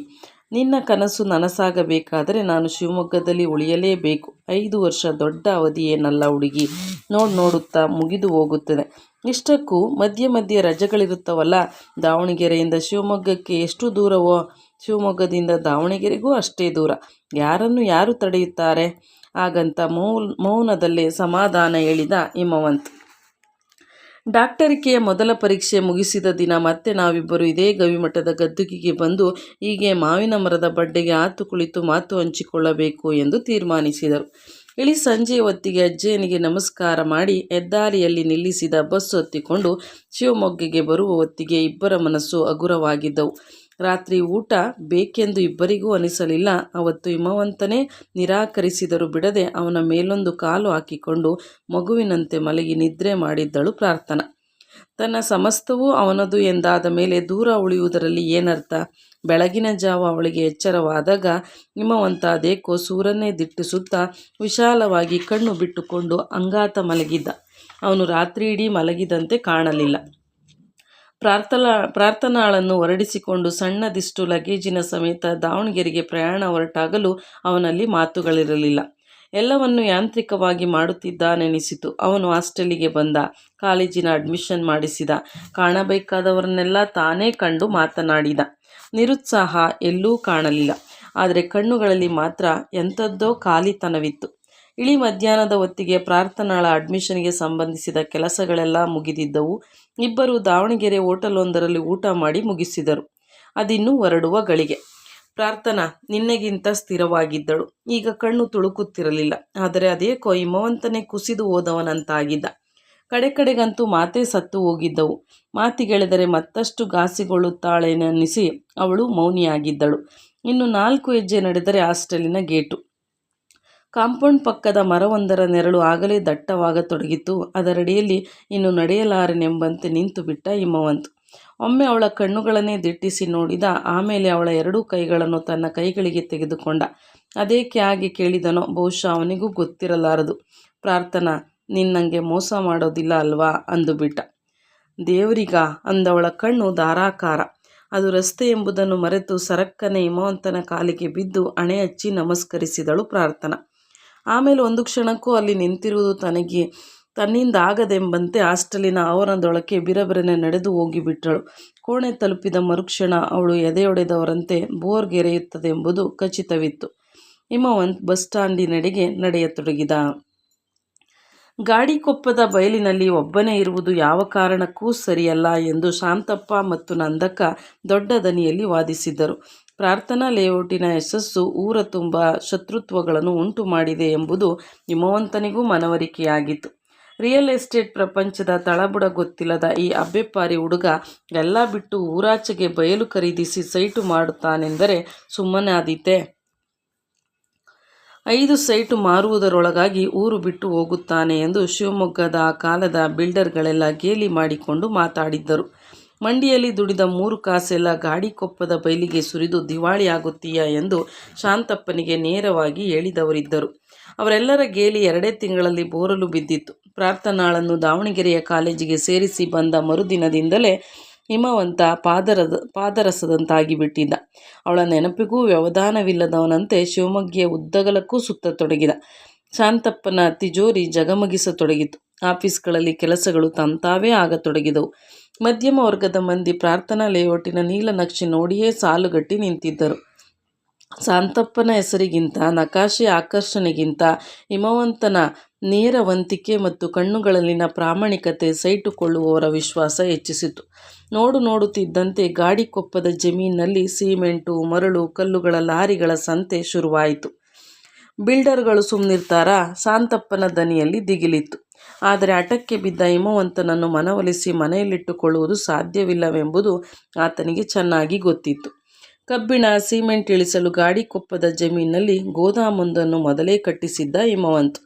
ನಿನ್ನ ಕನಸು ನನಸಾಗಬೇಕಾದರೆ ನಾನು ಶಿವಮೊಗ್ಗದಲ್ಲಿ ಉಳಿಯಲೇಬೇಕು. ಐದು ವರ್ಷ ದೊಡ್ಡ ಅವಧಿ ಏನಲ್ಲ ಹುಡುಗಿ. ನೋಡಿ ನೋಡುತ್ತಾ ಮುಗಿದು ಹೋಗುತ್ತದೆ. ಇಷ್ಟಕ್ಕೂ ಮಧ್ಯೆ ಮಧ್ಯೆ ರಜೆಗಳಿರುತ್ತವಲ್ಲ, ದಾವಣಗೆರೆಯಿಂದ ಶಿವಮೊಗ್ಗಕ್ಕೆ ಎಷ್ಟು ದೂರವೋ? ಶಿವಮೊಗ್ಗದಿಂದ ದಾವಣಗೆರೆಗೂ ಅಷ್ಟೇ ದೂರ. ಯಾರನ್ನು ಯಾರು ತಡೆಯುತ್ತಾರೆ? ಹಾಗಂತ ಮೌ ಮೌನದಲ್ಲೇ ಸಮಾಧಾನ ಹೇಳಿದ ಹಿಮವಂತ್. ಡಾಕ್ಟರಿಕೆಯ ಮೊದಲ ಪರೀಕ್ಷೆ ಮುಗಿಸಿದ ದಿನ ಮತ್ತೆ ನಾವಿಬ್ಬರು ಇದೇ ಗವಿಮಠದ ಗದ್ದುಗಿಗೆ ಬಂದು ಹೀಗೆ ಮಾವಿನ ಮರದ ಬಡ್ಡೆಗೆ ಆತು ಕುಳಿತು ಮಾತು ಹಂಚಿಕೊಳ್ಳಬೇಕು ಎಂದು ತೀರ್ಮಾನಿಸಿದರು. ಇಳಿ ಸಂಜೆ ಹೊತ್ತಿಗೆ ಅಜ್ಜಯ್ಯನಿಗೆ ನಮಸ್ಕಾರ ಮಾಡಿ ಹೆದ್ದಾರಿಯಲ್ಲಿ ನಿಲ್ಲಿಸಿದ ಬಸ್ ಹತ್ತಿಕೊಂಡು ಶಿವಮೊಗ್ಗಗೆ ಬರುವ ಹೊತ್ತಿಗೆ ಇಬ್ಬರ ಮನಸ್ಸು ಹಗುರವಾಗಿದ್ದವು. ರಾತ್ರಿ ಊಟ ಬೇಕೆಂದು ಇಬ್ಬರಿಗೂ ಅನಿಸಲಿಲ್ಲ. ಅವತ್ತು ಹಿಮವಂತನೇ ನಿರಾಕರಿಸಿದರೂ ಬಿಡದೆ ಅವನ ಮೇಲೊಂದು ಕಾಲು ಹಾಕಿಕೊಂಡು ಮಗುವಿನಂತೆ ಮಲಗಿ ನಿದ್ರೆ ಮಾಡಿದ್ದಳು ಪ್ರಾರ್ಥನಾ. ತನ್ನ ಸಮಸ್ತವೂ ಅವನದು ಎಂದಾದ ಮೇಲೆ ದೂರ ಉಳಿಯುವುದರಲ್ಲಿ ಏನರ್ಥ? ಬೆಳಗಿನ ಜಾವ ಅವಳಿಗೆ ಎಚ್ಚರವಾದಾಗ ಹಿಮವಂತ ದೇಕೋ ಸೂರನ್ನೇ ದಿಟ್ಟಿಸುತ್ತಾ ವಿಶಾಲವಾಗಿ ಕಣ್ಣು ಬಿಟ್ಟುಕೊಂಡು ಅಂಗಾತ ಮಲಗಿದ್ದ. ಅವನು ರಾತ್ರಿ ಇಡೀ ಮಲಗಿದಂತೆ ಕಾಣಲಿಲ್ಲ. ಪ್ರಾರ್ಥನಾ ಪ್ರಾರ್ಥನಾಳನ್ನು ಹೊರಡಿಸಿಕೊಂಡು ಸಣ್ಣದಿಷ್ಟು ಲಗೇಜಿನ ಸಮೇತ ದಾವಣಗೆರೆಗೆ ಪ್ರಯಾಣ ಹೊರಟಾಗಲು ಅವನಲ್ಲಿ ಮಾತುಗಳಿರಲಿಲ್ಲ. ಎಲ್ಲವನ್ನು ಯಾಂತ್ರಿಕವಾಗಿ ಮಾಡುತ್ತಿದ್ದಾನೆನಿಸಿತು. ಅವನು ಹಾಸ್ಟೆಲಿಗೆ ಬಂದ. ಕಾಲೇಜಿನ ಅಡ್ಮಿಷನ್ ಮಾಡಿಸಿದ. ಕಾಣಬೇಕಾದವರನ್ನೆಲ್ಲ ತಾನೇ ಕಂಡು ಮಾತನಾಡಿದ. ನಿರುತ್ಸಾಹ ಎಲ್ಲೂ ಕಾಣಲಿಲ್ಲ. ಆದರೆ ಕಣ್ಣುಗಳಲ್ಲಿ ಮಾತ್ರ ಎಂಥದ್ದೋ ಖಾಲಿತನವಿತ್ತು. ಇಳಿ ಮಧ್ಯಾಹ್ನದ ಹೊತ್ತಿಗೆ ಪ್ರಾರ್ಥನಾಳ ಅಡ್ಮಿಷನ್ಗೆ ಸಂಬಂಧಿಸಿದ ಕೆಲಸಗಳೆಲ್ಲ ಮುಗಿದಿದ್ದವು. ಇಬ್ಬರು ದಾವಣಗೆರೆ ಹೋಟೆಲೊಂದರಲ್ಲಿ ಊಟ ಮಾಡಿ ಮುಗಿಸಿದರು. ಅದಿನ್ನೂ ಹೊರಡುವ ಗಳಿಗೆ. ಪ್ರಾರ್ಥನಾ, ನಿನ್ನೆಗಿಂತ ಸ್ಥಿರವಾಗಿದ್ದಳು. ಈಗ ಕಣ್ಣು ತುಳುಕುತ್ತಿರಲಿಲ್ಲ. ಆದರೆ ಅದೇ ಹಿಮವಂತನೇ ಕುಸಿದು ಹೋದವನಂತಾಗಿದ್ದ. ಕಡೆ ಕಡೆಗಂತೂ ಮಾತೇ ಸತ್ತು ಹೋಗಿದ್ದವು. ಮಾತಿಗೆಳೆದರೆ ಮತ್ತಷ್ಟು ಘಾಸಿಗೊಳ್ಳುತ್ತಾಳೆನಿಸಿ ಅವಳು ಮೌನಿಯಾಗಿದ್ದಳು. ಇನ್ನು ನಾಲ್ಕು ಹೆಜ್ಜೆ ನಡೆದರೆ ಹಾಸ್ಟೆಲಿನ ಗೇಟು. ಕಾಂಪೌಂಡ್ ಪಕ್ಕದ ಮರವೊಂದರ ನೆರಳು ಆಗಲೇ ದಟ್ಟವಾಗತೊಡಗಿತು. ಅದರಡಿಯಲ್ಲಿ ಇನ್ನು ನಡೆಯಲಾರೆನೆಂಬಂತೆ ನಿಂತು ಬಿಟ್ಟ ಹಿಮವಂತ್. ಒಮ್ಮೆ ಅವಳ ಕಣ್ಣುಗಳನ್ನೇ ದಿಟ್ಟಿಸಿ ನೋಡಿದ, ಆಮೇಲೆ ಅವಳ ಎರಡೂ ಕೈಗಳನ್ನು ತನ್ನ ಕೈಗಳಿಗೆ ತೆಗೆದುಕೊಂಡ. ಅದೇಕೆ ಆಗಿ ಕೇಳಿದನೋ, ಬಹುಶಃ ಅವನಿಗೂ ಗೊತ್ತಿರಲಾರದು. ಪ್ರಾರ್ಥನಾ, ನಿನ್ನಂಗೆ ಮೋಸ ಮಾಡೋದಿಲ್ಲ ಅಲ್ವಾ? ಅಂದುಬಿಟ್ಟ. ದೇವರಿಗ? ಅಂದವಳ ಕಣ್ಣು ಧಾರಾಕಾರ. ಅದು ರಸ್ತೆ ಎಂಬುದನ್ನು ಮರೆತು ಸರಕ್ಕನೆ ಹಿಮವಂತನ ಕಾಲಿಗೆ ಬಿದ್ದು ಅಣೆ ಹಚ್ಚಿ ನಮಸ್ಕರಿಸಿದಳು ಪ್ರಾರ್ಥನಾ. ಆಮೇಲೆ ಒಂದು ಕ್ಷಣಕ್ಕೂ ಅಲ್ಲಿ ನಿಂತಿರುವುದು ತನಗೆ ತನ್ನಿಂದಾಗದೆಂಬಂತೆ ಹಾಸ್ಟೆಲಿನ ಆವರಣದೊಳಕ್ಕೆ ಬಿರಬಿರನೆ ನಡೆದು ಹೋಗಿಬಿಟ್ಟಳು. ಕೋಣೆ ತಲುಪಿದ ಮರುಕ್ಷಣ ಅವಳು ಎದೆಯೊಡೆದವರಂತೆ ಬೋರ್ಗೆರೆಯುತ್ತದೆಂಬುದು ಖಚಿತವಿತ್ತು. ಹಿಮವಂತ್ ಬಸ್ ಸ್ಟ್ಯಾಂಡಿನೆಡೆಗೆ ನಡೆಯತೊಡಗಿದ. ಗಾಡಿಕೊಪ್ಪದ ಬಯಲಿನಲ್ಲಿ ಒಬ್ಬನೇ ಇರುವುದು ಯಾವ ಕಾರಣಕ್ಕೂ ಸರಿಯಲ್ಲ ಎಂದು ಶಾಂತಪ್ಪ ಮತ್ತು ನಂದಕ್ಕ ದೊಡ್ಡ ದನಿಯಲ್ಲಿ ವಾದಿಸಿದ್ದರು. ಪ್ರಾರ್ಥನಾ ಲೇಔಟಿನ ಯಶಸ್ಸು ಊರ ತುಂಬ ಶತ್ರುತ್ವಗಳನ್ನು ಉಂಟು ಮಾಡಿದೆ ಎಂಬುದು ಹಿಮವಂತನಿಗೂ ಮನವರಿಕೆಯಾಗಿತ್ತು. ರಿಯಲ್ ಎಸ್ಟೇಟ್ ಪ್ರಪಂಚದ ತಳಬುಡ ಗೊತ್ತಿಲ್ಲದ ಈ ಅಬ್ಬೆಪಾರಿ ಹುಡುಗ ಎಲ್ಲ ಬಿಟ್ಟು ಊರಾಚೆಗೆ ಬಯಲು ಖರೀದಿಸಿ ಸೈಟು ಮಾಡುತ್ತಾನೆಂದರೆ ಸುಮ್ಮನಾದೀತೆ? ಐದು ಸೈಟು ಮಾರುವುದರೊಳಗಾಗಿ ಊರು ಬಿಟ್ಟು ಹೋಗುತ್ತಾನೆ ಎಂದು ಶಿವಮೊಗ್ಗದ ಕಾಲದ ಬಿಲ್ಡರ್ಗಳೆಲ್ಲ ಗೇಲಿ ಮಾಡಿಕೊಂಡು ಮಾತಾಡಿದ್ದರು. ಮಂಡಿಯಲ್ಲಿ ದುಡಿದ ಮೂರು ಕಾಸೆಲ್ಲ ಗಾಡಿಕೊಪ್ಪದ ಬೈಲಿಗೆ ಸುರಿದು ದಿವಾಳಿಯಾಗುತ್ತೀಯ ಎಂದು ಶಾಂತಪ್ಪನಿಗೆ ನೇರವಾಗಿ ಹೇಳಿದವರಿದ್ದರು. ಅವರೆಲ್ಲರ ಗೇಲಿ ಎರಡೇ ತಿಂಗಳಲ್ಲಿ ಬೋರಲು ಬಿದ್ದಿತ್ತು. ಪ್ರಾರ್ಥನಾಳನ್ನು ದಾವಣಗೆರೆಯ ಕಾಲೇಜಿಗೆ ಸೇರಿಸಿ ಬಂದ ಮರುದಿನದಿಂದಲೇ ಹಿಮವಂತ ಪಾದರದ, ಪಾದರಸದಂತಾಗಿಬಿಟ್ಟಿದ್ದ. ಅವಳ ನೆನಪಿಗೂ ವ್ಯವಧಾನವಿಲ್ಲದವನಂತೆ ಶಿವಮೊಗ್ಗೆಯ ಉದ್ದಗಲಕ್ಕೂ ಸುತ್ತತೊಡಗಿದ. ಶಾಂತಪ್ಪನ ತಿಜೋರಿ ಜಗಮಗಿಸತೊಡಗಿತು ಆಫೀಸ್ಗಳಲ್ಲಿ ಕೆಲಸಗಳು ತಂತಾವೇ ಆಗತೊಡಗಿದವು. ಮಧ್ಯಮ ವರ್ಗದ ಮಂದಿ ಪ್ರಾರ್ಥನಾ ಲೇಔಟಿನ ನೀಲನಕ್ಷೆ ನೋಡಿಯೇ ಸಾಲುಗಟ್ಟಿ ನಿಂತಿದ್ದರು. ಸಾಂತಪ್ಪನ ಹೆಸರಿಗಿಂತ, ನಕಾಶೆ ಆಕರ್ಷಣೆಗಿಂತ ಹಿಮವಂತನ ನೇರವಂತಿಕೆ ಮತ್ತು ಕಣ್ಣುಗಳಲ್ಲಿನ ಪ್ರಾಮಾಣಿಕತೆ ಸೈಟುಕೊಳ್ಳುವವರ ವಿಶ್ವಾಸ ಹೆಚ್ಚಿಸಿತು. ನೋಡು ನೋಡುತ್ತಿದ್ದಂತೆ ಗಾಡಿಕೊಪ್ಪದ ಜಮೀನಿನಲ್ಲಿ ಸಿಮೆಂಟು, ಮರಳು, ಕಲ್ಲುಗಳ ಲಾರಿಗಳ ಸಂತೆ ಶುರುವಾಯಿತು. ಬಿಲ್ಡರ್ಗಳು ಸುಮ್ಮನಿರ್ತಾರಾ ಸಾಂತಪ್ಪನ ದನಿಯಲ್ಲಿ ದಿಗಿಲಿತ್ತು. ಆದರೆ ಹಠಕ್ಕೆ ಬಿದ್ದ ಹಿಮವಂತನನ್ನು ಮನವೊಲಿಸಿ ಮನೆಯಲ್ಲಿಟ್ಟುಕೊಳ್ಳುವುದು ಸಾಧ್ಯವಿಲ್ಲವೆಂಬುದು ಆತನಿಗೆ ಚೆನ್ನಾಗಿ ಗೊತ್ತಿತ್ತು. ಕಬ್ಬಿಣ, ಸಿಮೆಂಟ್ ಇಳಿಸಲು ಗಾಡಿಕೊಪ್ಪದ ಜಮೀನಿನಲ್ಲಿ ಗೋದಾಮೊಂದನ್ನು ಮೊದಲೇ ಕಟ್ಟಿಸಿದ್ದ ಹಿಮವಂತ್.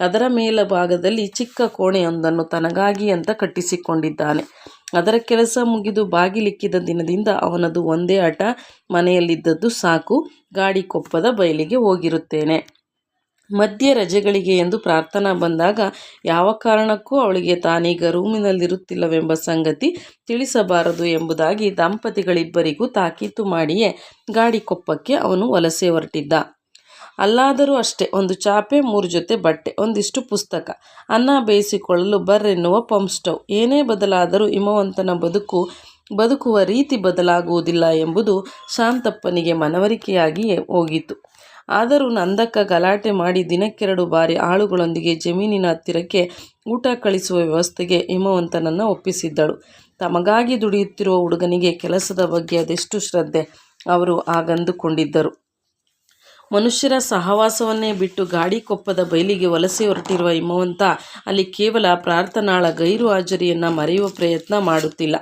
ಅದರ ಮೇಲಭಾಗದಲ್ಲಿ ಚಿಕ್ಕ ಕೋಣೆಯೊಂದನ್ನು ತನಗಾಗಿ ಅಂತ ಕಟ್ಟಿಸಿಕೊಂಡಿದ್ದಾನೆ. ಅದರ ಕೆಲಸ ಮುಗಿದು ಬಾಗಿಲಿಕ್ಕಿದ ದಿನದಿಂದ ಅವನದು ಒಂದೇ ಆಟ ಮನೆಯಲ್ಲಿದ್ದದ್ದು ಸಾಕು, ಗಾಡಿಕೊಪ್ಪದ ಬಯಲಿಗೆ ಹೋಗಿರುತ್ತೇನೆ. ಮಧ್ಯೆ ರಜೆಗಳಿಗೆ ಎಂದು ಪ್ರಾರ್ಥನಾ ಬಂದಾಗ ಯಾವ ಕಾರಣಕ್ಕೂ ಅವಳಿಗೆ ತಾನೀಗ ರೂಮಿನಲ್ಲಿರುತ್ತಿಲ್ಲವೆಂಬ ಸಂಗತಿ ತಿಳಿಸಬಾರದು ಎಂಬುದಾಗಿ ದಂಪತಿಗಳಿಬ್ಬರಿಗೂ ತಾಕೀತು ಮಾಡಿಯೇ ಗಾಡಿಕೊಪ್ಪಕ್ಕೆ ಅವನು ವಲಸೆ ಹೊರಟಿದ್ದ. ಅಲ್ಲಾದರೂ ಅಷ್ಟೇ ಒಂದು ಚಾಪೆ, ಮೂರು ಜೊತೆ ಬಟ್ಟೆ, ಒಂದಿಷ್ಟು ಪುಸ್ತಕ, ಅನ್ನ ಬೇಯಿಸಿಕೊಳ್ಳಲು ಬರ್ರೆನ್ನುವ ಪಂಪ್ ಸ್ಟವ್ ಏನೇ ಬದಲಾದರೂ ಹಿಮವಂತನ ಬದುಕು, ಬದುಕುವ ರೀತಿ ಬದಲಾಗುವುದಿಲ್ಲ ಎಂಬುದು ಶಾಂತಪ್ಪನಿಗೆ ಮನವರಿಕೆಯಾಗಿಯೇ ಹೋಗಿತ್ತು. ಆದರೂ ನಂದಕ್ಕ ಗಲಾಟೆ ಮಾಡಿ ದಿನಕ್ಕೆರಡು ಬಾರಿ ಆಳುಗಳೊಂದಿಗೆ ಜಮೀನಿನ ಹತ್ತಿರಕ್ಕೆ ಊಟ ಕಳಿಸುವ ವ್ಯವಸ್ಥೆಗೆ ಹಿಮವಂತನನ್ನು ಒಪ್ಪಿಸಿದ್ದಳು. ತಮಗಾಗಿ ದುಡಿಯುತ್ತಿರುವ ಹುಡುಗನಿಗೆ ಕೆಲಸದ ಬಗ್ಗೆ ಅದೆಷ್ಟು ಶ್ರದ್ಧೆ? ಅವರು ಆಗಂದುಕೊಂಡಿದ್ದರು ಮನುಷ್ಯರ ಸಹವಾಸವನ್ನೇ ಬಿಟ್ಟು ಗಾಡಿಕೊಪ್ಪದ ಬಯಲಿಗೆ ವಲಸೆ ಹೊರಟಿರುವ ಹಿಮವಂತ ಅಲ್ಲಿ ಕೇವಲ ಪ್ರಾರ್ಥನಾಳ ಗೈರು ಹಾಜರಿಯನ್ನು ಮರೆಯುವ ಪ್ರಯತ್ನ ಮಾಡುತ್ತಿಲ್ಲ.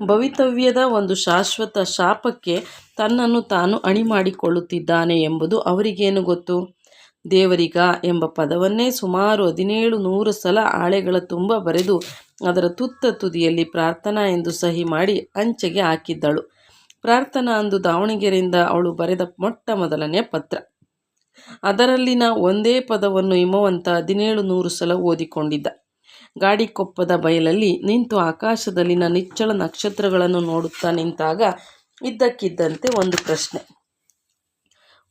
ಭವಿತವ್ಯದ ಒಂದು ಶಾಶ್ವತ ಶಾಪಕ್ಕೆ ತನ್ನನ್ನು ತಾನು ಅಣಿ ಮಾಡಿಕೊಳ್ಳುತ್ತಿದ್ದಾನೆ ಎಂಬುದು ಅವರಿಗೇನು ಗೊತ್ತು? ದೇವರಿಗ ಎಂಬ ಪದವನ್ನೇ ಸುಮಾರು ಹದಿನೇಳು ನೂರು ಸಲ ಆಳೆಗಳ ತುಂಬ ಬರೆದು ಅದರ ತುತ್ತ ತುದಿಯಲ್ಲಿ ಪ್ರಾರ್ಥನಾ ಎಂದು ಸಹಿ ಮಾಡಿ ಅಂಚೆಗೆ ಹಾಕಿದ್ದಳು. ಪ್ರಾರ್ಥನಾ ಅಂದು ದಾವಣಗೆರೆಯಿಂದ ಅವಳು ಬರೆದ ಮೊಟ್ಟ ಮೊದಲನೇ ಪತ್ರ. ಅದರಲ್ಲಿನ ಒಂದೇ ಪದವನ್ನು ಹಿಮವಂತ ಹದಿನೇಳು ನೂರು ಸಲ ಓದಿಕೊಂಡಿದ್ದ. ಗಾಡಿಕೊಪ್ಪದ ಬಯಲಲ್ಲಿ ನಿಂತು ಆಕಾಶದಲ್ಲಿನ ನಿಚ್ಚಳ ನಕ್ಷತ್ರಗಳನ್ನು ನೋಡುತ್ತಾ ನಿಂತಾಗ ಇದ್ದಕ್ಕಿದ್ದಂತೆ ಒಂದು ಪ್ರಶ್ನೆ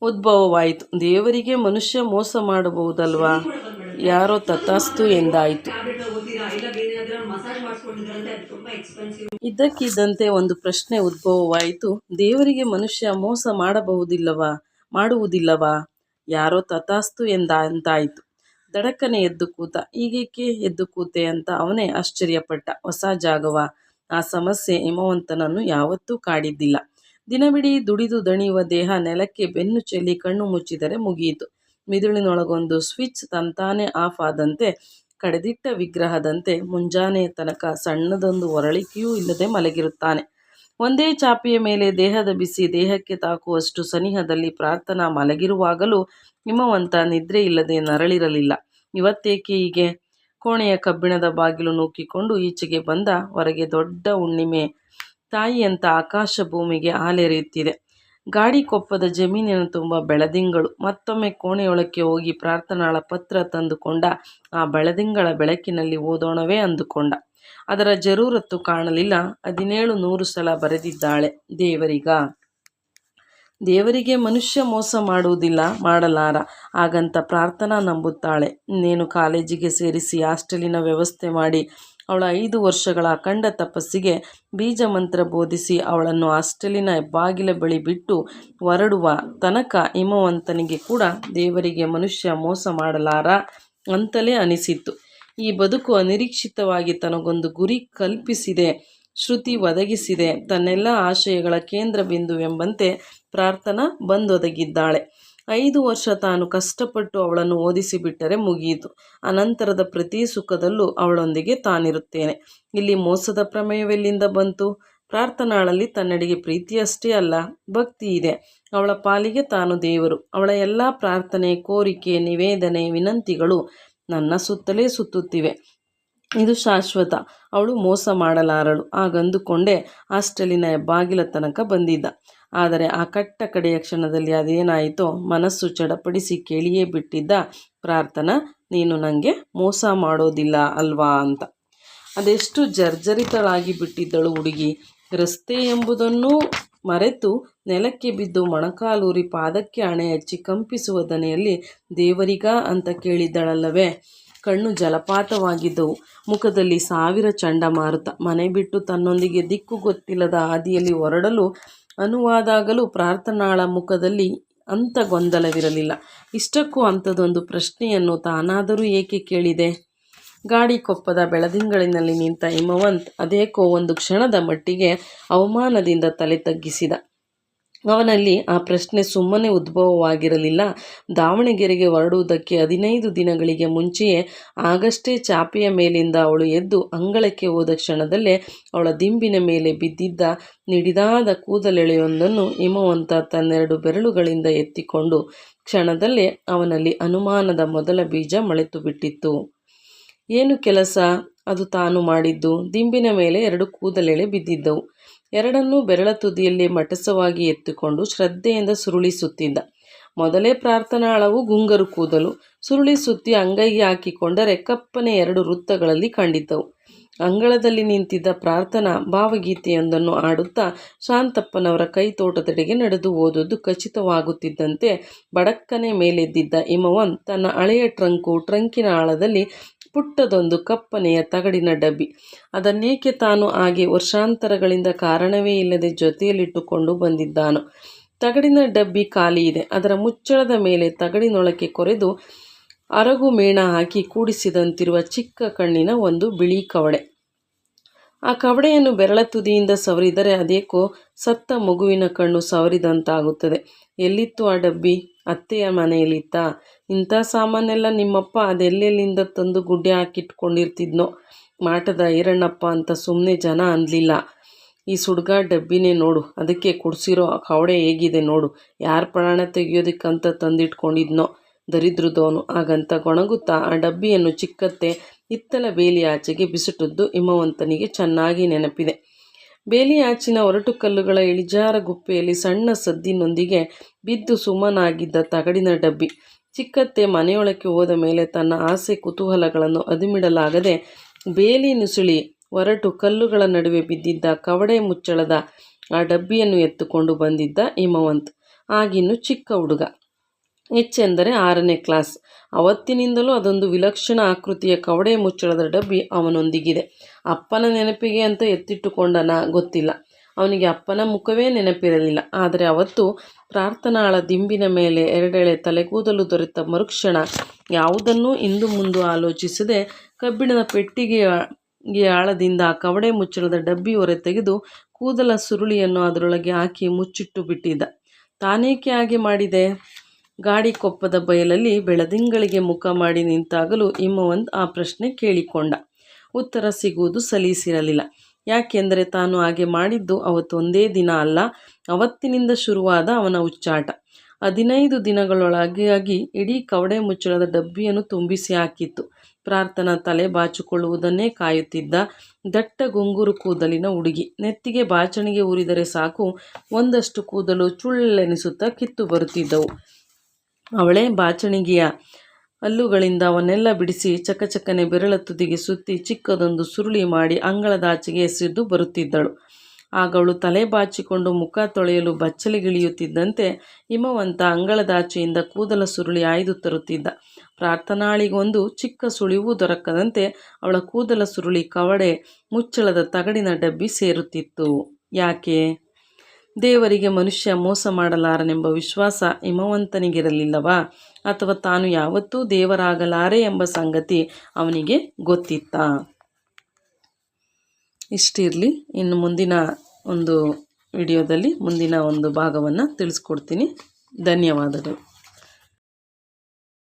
ಉದ್ಭವವಾಯಿತು. ದೇವರಿಗೆ ಮನುಷ್ಯ ಮೋಸ ಮಾಡಬಹುದಲ್ವಾ? ಯಾರೋ ತಥಾಸ್ತು ಎಂದಾಯಿತು. ಇದ್ದಕ್ಕಿದ್ದಂತೆ ಒಂದು ಪ್ರಶ್ನೆ ಉದ್ಭವವಾಯಿತು. ದೇವರಿಗೆ ಮನುಷ್ಯ ಮೋಸ ಮಾಡಬಹುದಿಲ್ಲವಾ? ಮಾಡುವುದಿಲ್ಲವಾ? ಯಾರೋ ತಥಾಸ್ತು ಎಂದಾಯಿತು. ಧಡಕ್ಕನೆ ಎದ್ದು ಕೂತ. ಈಗೇಕೆ ಎದ್ದು ಕೂತೆ ಅಂತ ಅವನೇ ಆಶ್ಚರ್ಯಪಟ್ಟ. ಹೊಸ ಜಾಗವ ಆ ಸಮಸ್ಯೆ ಹಿಮವಂತನನ್ನು ಯಾವತ್ತೂ ಕಾಡಿದ್ದಿಲ್ಲ. ದಿನವಿಡೀ ದುಡಿದು ದಣಿಯುವ ದೇಹ ನೆಲಕ್ಕೆ ಬೆನ್ನು ಚೆಲ್ಲಿ ಕಣ್ಣು ಮುಚ್ಚಿದರೆ ಮುಗಿಯಿತು. ಮಿದುಳಿನೊಳಗೊಂದು ಸ್ವಿಚ್ ತಂತಾನೆ ಆಫ್ ಆದಂತೆ, ಕಡೆದಿಟ್ಟ ವಿಗ್ರಹದಂತೆ ಮುಂಜಾನೆಯ ತನಕ ಸಣ್ಣದೊಂದು ಒರಳಿಕೆಯೂ ಇಲ್ಲದೆ ಮಲಗಿರುತ್ತಾನೆ. ಒಂದೇ ಚಾಪೆಯ ಮೇಲೆ ದೇಹದ ಬಿಸಿ ದೇಹಕ್ಕೆ ತಾಕುವಷ್ಟು ಸನಿಹದಲ್ಲಿ ಪ್ರಾರ್ಥನಾ ಮಲಗಿರುವಾಗಲೂ ಹಿಮವಂತ ನಿದ್ರೆಯಿಲ್ಲದೆ ನರಳಿರಲಿಲ್ಲ. ಇವತ್ತೇಕೆ ಹೀಗೆ? ಕೋಣೆಯ ಕಬ್ಬಿಣದ ಬಾಗಿಲು ನೂಕಿಕೊಂಡು ಈಚೆಗೆ ಬಂದ. ಹೊರಗೆ ದೊಡ್ಡ ಹುಣ್ಣಿಮೆ ತಾಯಿಯಂತ ಆಕಾಶ ಭೂಮಿಗೆ ಹಾಲೆರೆಯುತ್ತಿದೆ. ಗಾಡಿಕೊಪ್ಪದ ಜಮೀನಿನ ತುಂಬ ಬೆಳದಿಂಗಳು. ಮತ್ತೊಮ್ಮೆ ಕೋಣೆಯೊಳಕ್ಕೆ ಹೋಗಿ ಪ್ರಾರ್ಥನಾಳ ಪತ್ರ ತಂದುಕೊಂಡ. ಆ ಬೆಳದಿಂಗಳ ಬೆಳಕಿನಲ್ಲಿ ಓದೋಣವೇ ಅಂದುಕೊಂಡ. ಅದರ ಜರೂರತ್ತು ಕಾಣಲಿಲ್ಲ. ಹದಿನೇಳು ನೂರು ಸಲ ಬರೆದಿದ್ದಾಳೆ. ದೇವರಿಗ ದೇವರಿಗೆ ಮನುಷ್ಯ ಮೋಸ ಮಾಡುವುದಿಲ್ಲ, ಮಾಡಲಾರ. ಹಾಗಂತ ಪ್ರಾರ್ಥನಾ ನಂಬುತ್ತಾಳೆ. ಇನ್ನೇನು ಕಾಲೇಜಿಗೆ ಸೇರಿಸಿ ಹಾಸ್ಟೆಲಿನ ವ್ಯವಸ್ಥೆ ಮಾಡಿ ಅವಳ ಐದು ವರ್ಷಗಳ ಅಖಂಡ ತಪಸ್ಸಿಗೆ ಬೀಜ ಮಂತ್ರ ಬೋಧಿಸಿ ಅವಳನ್ನು ಹಾಸ್ಟೆಲಿನ ಬಾಗಿಲ ಬಳಿ ಬಿಟ್ಟು ಹೊರಡುವ ತನಕ ಹಿಮವಂತನಿಗೆ ಕೂಡ ದೇವರಿಗೆ ಮನುಷ್ಯ ಮೋಸ ಮಾಡಲಾರ ಅಂತಲೇ ಅನಿಸಿತ್ತು. ಈ ಬದುಕು ಅನಿರೀಕ್ಷಿತವಾಗಿ ತನಗೊಂದು ಗುರಿ ಕಲ್ಪಿಸಿದೆ, ಶ್ರುತಿ ಒದಗಿಸಿದೆ. ತನ್ನೆಲ್ಲ ಆಶಯಗಳ ಕೇಂದ್ರ ಬಿಂದುವೆಂಬಂತೆ ಪ್ರಾರ್ಥನಾ ಬಂದೊದಗಿದ್ದಾಳೆ. ಐದು ವರ್ಷ ತಾನು ಕಷ್ಟಪಟ್ಟು ಅವಳನ್ನು ಓದಿಸಿಬಿಟ್ಟರೆ ಮುಗಿಯಿತು. ಅನಂತರದ ಪ್ರತಿ ಸುಖದಲ್ಲೂ ಅವಳೊಂದಿಗೆ ತಾನಿರುತ್ತೇನೆ. ಇಲ್ಲಿ ಮೋಸದ ಪ್ರಮೇಯವೆಲ್ಲಿಂದ ಬಂತು? ಪ್ರಾರ್ಥನಾಳಲ್ಲಿ ತನ್ನಡಿಗೆ ಪ್ರೀತಿಯಷ್ಟೇ ಅಲ್ಲ, ಭಕ್ತಿ ಇದೆ. ಅವಳ ಪಾಲಿಗೆ ತಾನು ದೇವರು. ಅವಳ ಎಲ್ಲ ಪ್ರಾರ್ಥನೆ, ಕೋರಿಕೆ, ನಿವೇದನೆ, ವಿನಂತಿಗಳು ನನ್ನ ಸುತ್ತಲೇ ಸುತ್ತುತ್ತಿವೆ. ಇದು ಶಾಶ್ವತ. ಅವಳು ಮೋಸ ಮಾಡಲಾರಳು. ಹಾಗಂದುಕೊಂಡೇ ಹಾಸ್ಟೆಲಿನ ಬಾಗಿಲ ತನಕ ಬಂದಿದ್ದ. ಆದರೆ ಆ ಕಟ್ಟ ಕಡೆಯ ಕ್ಷಣದಲ್ಲಿ ಅದೇನಾಯಿತೋ ಮನಸ್ಸು ಚಡಪಡಿಸಿ ಕೇಳಿಯೇ ಬಿಟ್ಟಿದ್ದ ಪ್ರಾರ್ಥನಾ, ನೀನು ನನಗೆ ಮೋಸ ಮಾಡೋದಿಲ್ಲ ಅಲ್ವಾ ಅಂತ. ಅದೆಷ್ಟು ಜರ್ಜರಿತಳಾಗಿ ಬಿಟ್ಟಿದ್ದಳು ಹುಡುಗಿ. ರಸ್ತೆ ಎಂಬುದನ್ನು ಮರೆತು ನೆಲಕ್ಕೆ ಬಿದ್ದು ಮೊಣಕಾಲೂರಿ ಪಾದಕ್ಕೆ ಅಣೆ ಹಚ್ಚಿ ಕಂಪಿಸುವ ದನೆಯಲ್ಲಿ ದೇವರಿಗ ಅಂತ ಕೇಳಿದ್ದಳಲ್ಲವೇ. ಕಣ್ಣು ಜಲಪಾತವಾಗಿದ್ದವು. ಮುಖದಲ್ಲಿ ಸಾವಿರ ಚಂಡಮಾರುತ ಮನೆ ಬಿಟ್ಟು ತನ್ನೊಂದಿಗೆ ದಿಕ್ಕು ಗೊತ್ತಿಲ್ಲದ ಹಾದಿಯಲ್ಲಿ ಹೊರಡಲು ಅನುವಾದಾಗಲೂ ಪ್ರಾರ್ಥನಾಳ ಮುಖದಲ್ಲಿ ಅಂಥ ಗೊಂದಲವಿರಲಿಲ್ಲ ಇಷ್ಟಕ್ಕೂ ಅಂಥದ್ದೊಂದು ಪ್ರಶ್ನೆಯನ್ನು ತಾನಾದರೂ ಏಕೆ ಕೇಳಿದೆ? ಗಾಡಿ ಕೊಪ್ಪದ ಬೆಳದಿಂಗಳಿನಲ್ಲಿ ನಿಂತ ಹಿಮವಂತ್, ಅದೇಕೋ ಒಂದು ಕ್ಷಣದ ಮಟ್ಟಿಗೆ ಅವಮಾನದಿಂದ ತಲೆ ತಗ್ಗಿಸಿದ. ಅವನಲ್ಲಿ ಆ ಪ್ರಶ್ನೆ ಸುಮ್ಮನೆ ಉದ್ಭವವಾಗಿರಲಿಲ್ಲ. ದಾವಣಗೆರೆಗೆ ಹೊರಡುವುದಕ್ಕೆ ಹದಿನೈದು ದಿನಗಳಿಗೆ ಮುಂಚೆಯೇ ಆಗಷ್ಟೇ ಚಾಪೆಯ ಮೇಲಿಂದ ಅವಳು ಎದ್ದು ಅಂಗಳಕ್ಕೆ ಹೋದ ಕ್ಷಣದಲ್ಲೇ ಅವಳ ದಿಂಬಿನ ಮೇಲೆ ಬಿದ್ದಿದ್ದ ನಿಡಿದಾದ ಕೂದಲೆಳೆಯೊಂದನ್ನು ಹಿಮವಂತ ತನ್ನೆರಡು ಬೆರಳುಗಳಿಂದ ಎತ್ತಿಕೊಂಡು ಕ್ಷಣದಲ್ಲೇ ಅವನಲ್ಲಿ ಅನುಮಾನದ ಮೊದಲ ಬೀಜ ಮೊಳೆತು ಬಿಟ್ಟಿತ್ತು. ಏನು ಕೆಲಸ? ಅದು ತಾನು ಮಾಡಿದ್ದು? ದಿಂಬಿನ ಮೇಲೆ ಎರಡು ಕೂದಲೆಳೆ ಬಿದ್ದಿದ್ದವು. ಎರಡನ್ನೂ ಬೆರಳ ತುದಿಯಲ್ಲಿ ಮಟಸವಾಗಿ ಎತ್ತಿಕೊಂಡು ಶ್ರದ್ಧೆಯಿಂದ ಸುರುಳಿಸುತ್ತಿದ್ದ. ಮೊದಲೇ ಪ್ರಾರ್ಥನಾಳವು ಗುಂಗರು ಕೂದಲು, ಸುರುಳಿ ಸುತ್ತಿ ಅಂಗೈಗೆ ಹಾಕಿಕೊಂಡರೆ ಕಪ್ಪನೆ ಎರಡು ವೃತ್ತಗಳಲ್ಲಿ ಕಂಡಿದ್ದವು. ಅಂಗಳದಲ್ಲಿ ನಿಂತಿದ್ದ ಪ್ರಾರ್ಥನಾ ಭಾವಗೀತೆಯೊಂದನ್ನು ಆಡುತ್ತಾ ಶಾಂತಪ್ಪನವರ ಕೈ ತೋಟದೆಡೆಗೆ ನಡೆದು ಓದುವುದು ಖಚಿತವಾಗುತ್ತಿದ್ದಂತೆ ಬಡಕ್ಕನೆ ಮೇಲೆದ್ದಿದ್ದ ಹಿಮವನ್ ತನ್ನ ಹಳೆಯ ಟ್ರಂಕು, ಟ್ರಂಕಿನ ಆಳದಲ್ಲಿ ಪುಟ್ಟದೊಂದು ಕಪ್ಪನೆಯ ತಗಡಿನ ಡಬ್ಬಿ. ಅದನ್ನೇಕೆ ತಾನು ಹಾಗೆ ವರ್ಷಾಂತರಗಳಿಂದ ಕಾರಣವೇ ಇಲ್ಲದೆ ಜೊತೆಯಲ್ಲಿಟ್ಟುಕೊಂಡು ಬಂದಿದ್ದಾನೋ? ತಗಡಿನ ಡಬ್ಬಿ ಖಾಲಿ ಇದೆ. ಅದರ ಮುಚ್ಚಳದ ಮೇಲೆ ತಗಡಿನೊಳಕ್ಕೆ ಕೊರೆದು ಅರಗು ಮೇಣ ಹಾಕಿ ಕೂಡಿಸಿದಂತಿರುವ ಚಿಕ್ಕ ಕಣ್ಣಿನ ಒಂದು ಬಿಳಿ ಕವಡೆ ಆ ಕವಡೆಯನ್ನು ಬೆರಳ ತುದಿಯಿಂದ ಸವರಿದರೆ ಅದೇಕೋ ಸತ್ತ ಮಗುವಿನ ಕಣ್ಣು ಸವರಿದಂತಾಗುತ್ತದೆ. ಎಲ್ಲಿತ್ತು ಆ ಡಬ್ಬಿ? ಅತ್ತೆಯ ಮನೆಯಲ್ಲಿತ್ತಾ. ಇಂಥ ಸಾಮಾನೆಲ್ಲ ನಿಮ್ಮಪ್ಪ ಅದೆಲ್ಲೆಲ್ಲಿಂದ ತಂದು ಗುಡ್ಡೆ ಹಾಕಿಟ್ಕೊಂಡಿರ್ತಿದ್ನೋ? ಮಾಟದ ಐರಣ್ಣಪ್ಪ ಅಂತ ಸುಮ್ಮನೆ ಜನ ಅನ್ನಲಿಲ್ಲ ಈ ಸುಡ್ಗ ಡಬ್ಬಿನೇ ನೋಡು, ಅದಕ್ಕೆ ಕುಡಿಸಿರೋ ಕವಡೆ ಹೇಗಿದೆ ನೋಡು. ಯಾರ ಪ್ರಾಣ ತೆಗಿಯೋದಕ್ಕಂತ ತಂದಿಟ್ಕೊಂಡಿದ್ನೋ? ದರಿದ್ರದವನು ಹಾಗಂತ ಗೊಣಗುತ್ತಾ ಆ ಡಬ್ಬಿಯನ್ನು ಚಿಕ್ಕತ್ತೆ ಇತ್ತಲ ಬೇಲಿ ಆಚೆಗೆ ಬಿಸಿಟದ್ದು ಹಿಮವಂತನಿಗೆ ಚೆನ್ನಾಗಿ ನೆನಪಿದೆ. ಬೇಲಿ ಆಚಿನ ಒರಟು ಕಲ್ಲುಗಳ ಇಳಿಜಾರ ಗುಪ್ಪೆಯಲ್ಲಿ ಸಣ್ಣ ಸದ್ದಿನೊಂದಿಗೆ ಬಿದ್ದು ಸುಮ್ಮನಾಗಿದ್ದ ತಗಡಿನ ಡಬ್ಬಿ. ಚಿಕ್ಕತ್ತೆ ಮನೆಯೊಳಕ್ಕೆ ಹೋದ ಮೇಲೆ ತನ್ನ ಆಸೆ ಕುತೂಹಲಗಳನ್ನು ಅದುಮಿಡಲಾಗದೆ ಬೇಲಿ ನುಸುಳಿ ಒರಟು ಕಲ್ಲುಗಳ ನಡುವೆ ಬಿದ್ದಿದ್ದ ಕವಡೆ ಮುಚ್ಚಳದ ಆ ಡಬ್ಬಿಯನ್ನು ಎತ್ತುಕೊಂಡು ಬಂದಿದ್ದ ಹಿಮವಂತ್. ಆಗಿನ್ನು ಚಿಕ್ಕ ಹುಡುಗ. ಹೆಚ್ಚೆಂದರೆ ಆರನೇ ಕ್ಲಾಸ್. ಅವತ್ತಿನಿಂದಲೂ ಅದೊಂದು ವಿಲಕ್ಷಣ ಆಕೃತಿಯ ಕವಡೆ ಮುಚ್ಚಳದ ಡಬ್ಬಿ ಅವನೊಂದಿಗಿದೆ. ಅಪ್ಪನ ನೆನಪಿಗೆ ಅಂತ ಎತ್ತಿಟ್ಟುಕೊಂಡನ ಗೊತ್ತಿಲ್ಲ. ಅವನಿಗೆ ಅಪ್ಪನ ಮುಖವೇ ನೆನಪಿರಲಿಲ್ಲ. ಆದರೆ ಅವತ್ತು ಪ್ರಾರ್ಥನಾಳ ದಿಂಬಿನ ಮೇಲೆ ಎರಡೆಳೆ ತಲೆಗೂದಲು ದೊರೆತ ಮರುಕ್ಷಣ ಯಾವುದನ್ನೂ ಇಂದು ಮುಂದು ಆಲೋಚಿಸದೆ ಕಬ್ಬಿಣದ ಪೆಟ್ಟಿಗೆಯ ಆಳದಿಂದ ಕವಡೆ ಮುಚ್ಚಳದ ಡಬ್ಬಿ ಹೊರೆ ತೆಗೆದು ಕೂದಲ ಸುರುಳಿಯನ್ನು ಅದರೊಳಗೆ ಹಾಕಿ ಮುಚ್ಚಿಟ್ಟು ಬಿಟ್ಟಿದ್ದ. ತಾನೇಕೆ ಹಾಗೆ ಮಾಡಿದೆ? ಗಾಡಿ ಕೊಪ್ಪದ ಬಯಲಲ್ಲಿ ಬೆಳದಿಂಗಳಿಗೆ ಮುಖ ಮಾಡಿ ನಿಂತಾಗಲೂ ಹಿಮವಂತ್ ಆ ಪ್ರಶ್ನೆ ಕೇಳಿಕೊಂಡ. ಉತ್ತರ ಸಿಗುವುದು ಸಲೀಸಿರಲಿಲ್ಲ. ಯಾಕೆಂದರೆ ತಾನು ಹಾಗೆ ಮಾಡಿದ್ದು ಅವತ್ತೊಂದೇ ದಿನ ಅಲ್ಲ, ಅವತ್ತಿನಿಂದ ಶುರುವಾದ ಅವನ ಉಚ್ಚಾಟ ಹದಿನೈದು ದಿನಗಳೊಳಗಾಗಿ ಇಡೀ ಕವಡೆ ಮುಚ್ಚಳದ ಡಬ್ಬಿಯನ್ನು ತುಂಬಿಸಿ ಹಾಕಿತ್ತು. ಪ್ರಾರ್ಥನಾ ತಲೆ ಬಾಚಿಕೊಳ್ಳುವುದನ್ನೇ ಕಾಯುತ್ತಿದ್ದ ದಟ್ಟ ಗುಂಗುರು ಕೂದಲಿನ ಹುಡುಗಿ. ನೆತ್ತಿಗೆ ಬಾಚಣಿಗೆ ಉರಿದರೆ ಸಾಕು, ಒಂದಷ್ಟು ಕೂದಲು ಚುಳ್ಳೆನಿಸುತ್ತಾ ಕಿತ್ತು ಬರುತ್ತಿದ್ದವು. ಅವಳೇ ಬಾಚಣಿಗೆಯ ಹಲ್ಲುಗಳಿಂದ ಅವನ್ನೆಲ್ಲ ಬಿಡಿಸಿ ಚಕಚಕನೆ ಬೆರಳ ತುದಿಗೆ ಸುತ್ತಿ ಚಿಕ್ಕದೊಂದು ಸುರುಳಿ ಮಾಡಿ ಅಂಗಳದಾಚೆಗೆ ಎಸೆದು ಬರುತ್ತಿದ್ದಳು. ಆಗ ಅವಳು ತಲೆ ಬಾಚಿಕೊಂಡು ಮುಖ ತೊಳೆಯಲು ಬಚ್ಚಲಿಗಿಳಿಯುತ್ತಿದ್ದಂತೆ ಹಿಮವಂತ ಅಂಗಳದಾಚೆಯಿಂದ ಕೂದಲ ಸುರುಳಿ ಆಯ್ದು ತರುತ್ತಿದ್ದ. ಪ್ರಾರ್ಥನಾಳಿಗೊಂದು ಚಿಕ್ಕ ಸುಳಿವು ದೊರಕದಂತೆ ಅವಳ ಕೂದಲ ಸುರುಳಿ ಕವಡೆ ಮುಚ್ಚಳದ ತಗಡಿನ ಡಬ್ಬಿ ಸೇರುತ್ತಿತ್ತು. ಯಾಕೆ? ದೇವರಿಗೆ ಮನುಷ್ಯ ಮೋಸ ಮಾಡಲಾರನೆಂಬ ವಿಶ್ವಾಸ ಹಿಮವಂತನಿಗಿರಲಿಲ್ಲವಾ? ಅಥವಾ ತಾನು ಯಾವತ್ತೂ ದೇವರಾಗಲಾರೆ ಎಂಬ ಸಂಗತಿ ಅವನಿಗೆ ಗೊತ್ತಿತ್ತ? ಇಷ್ಟಿರಲಿ, ಇನ್ನು ಮುಂದಿನ ಒಂದು ವಿಡಿಯೋದಲ್ಲಿ ಮುಂದಿನ ಒಂದು ಭಾಗವನ್ನು ತಿಳಿಸ್ಕೊಡ್ತೀನಿ. ಧನ್ಯವಾದಗಳು.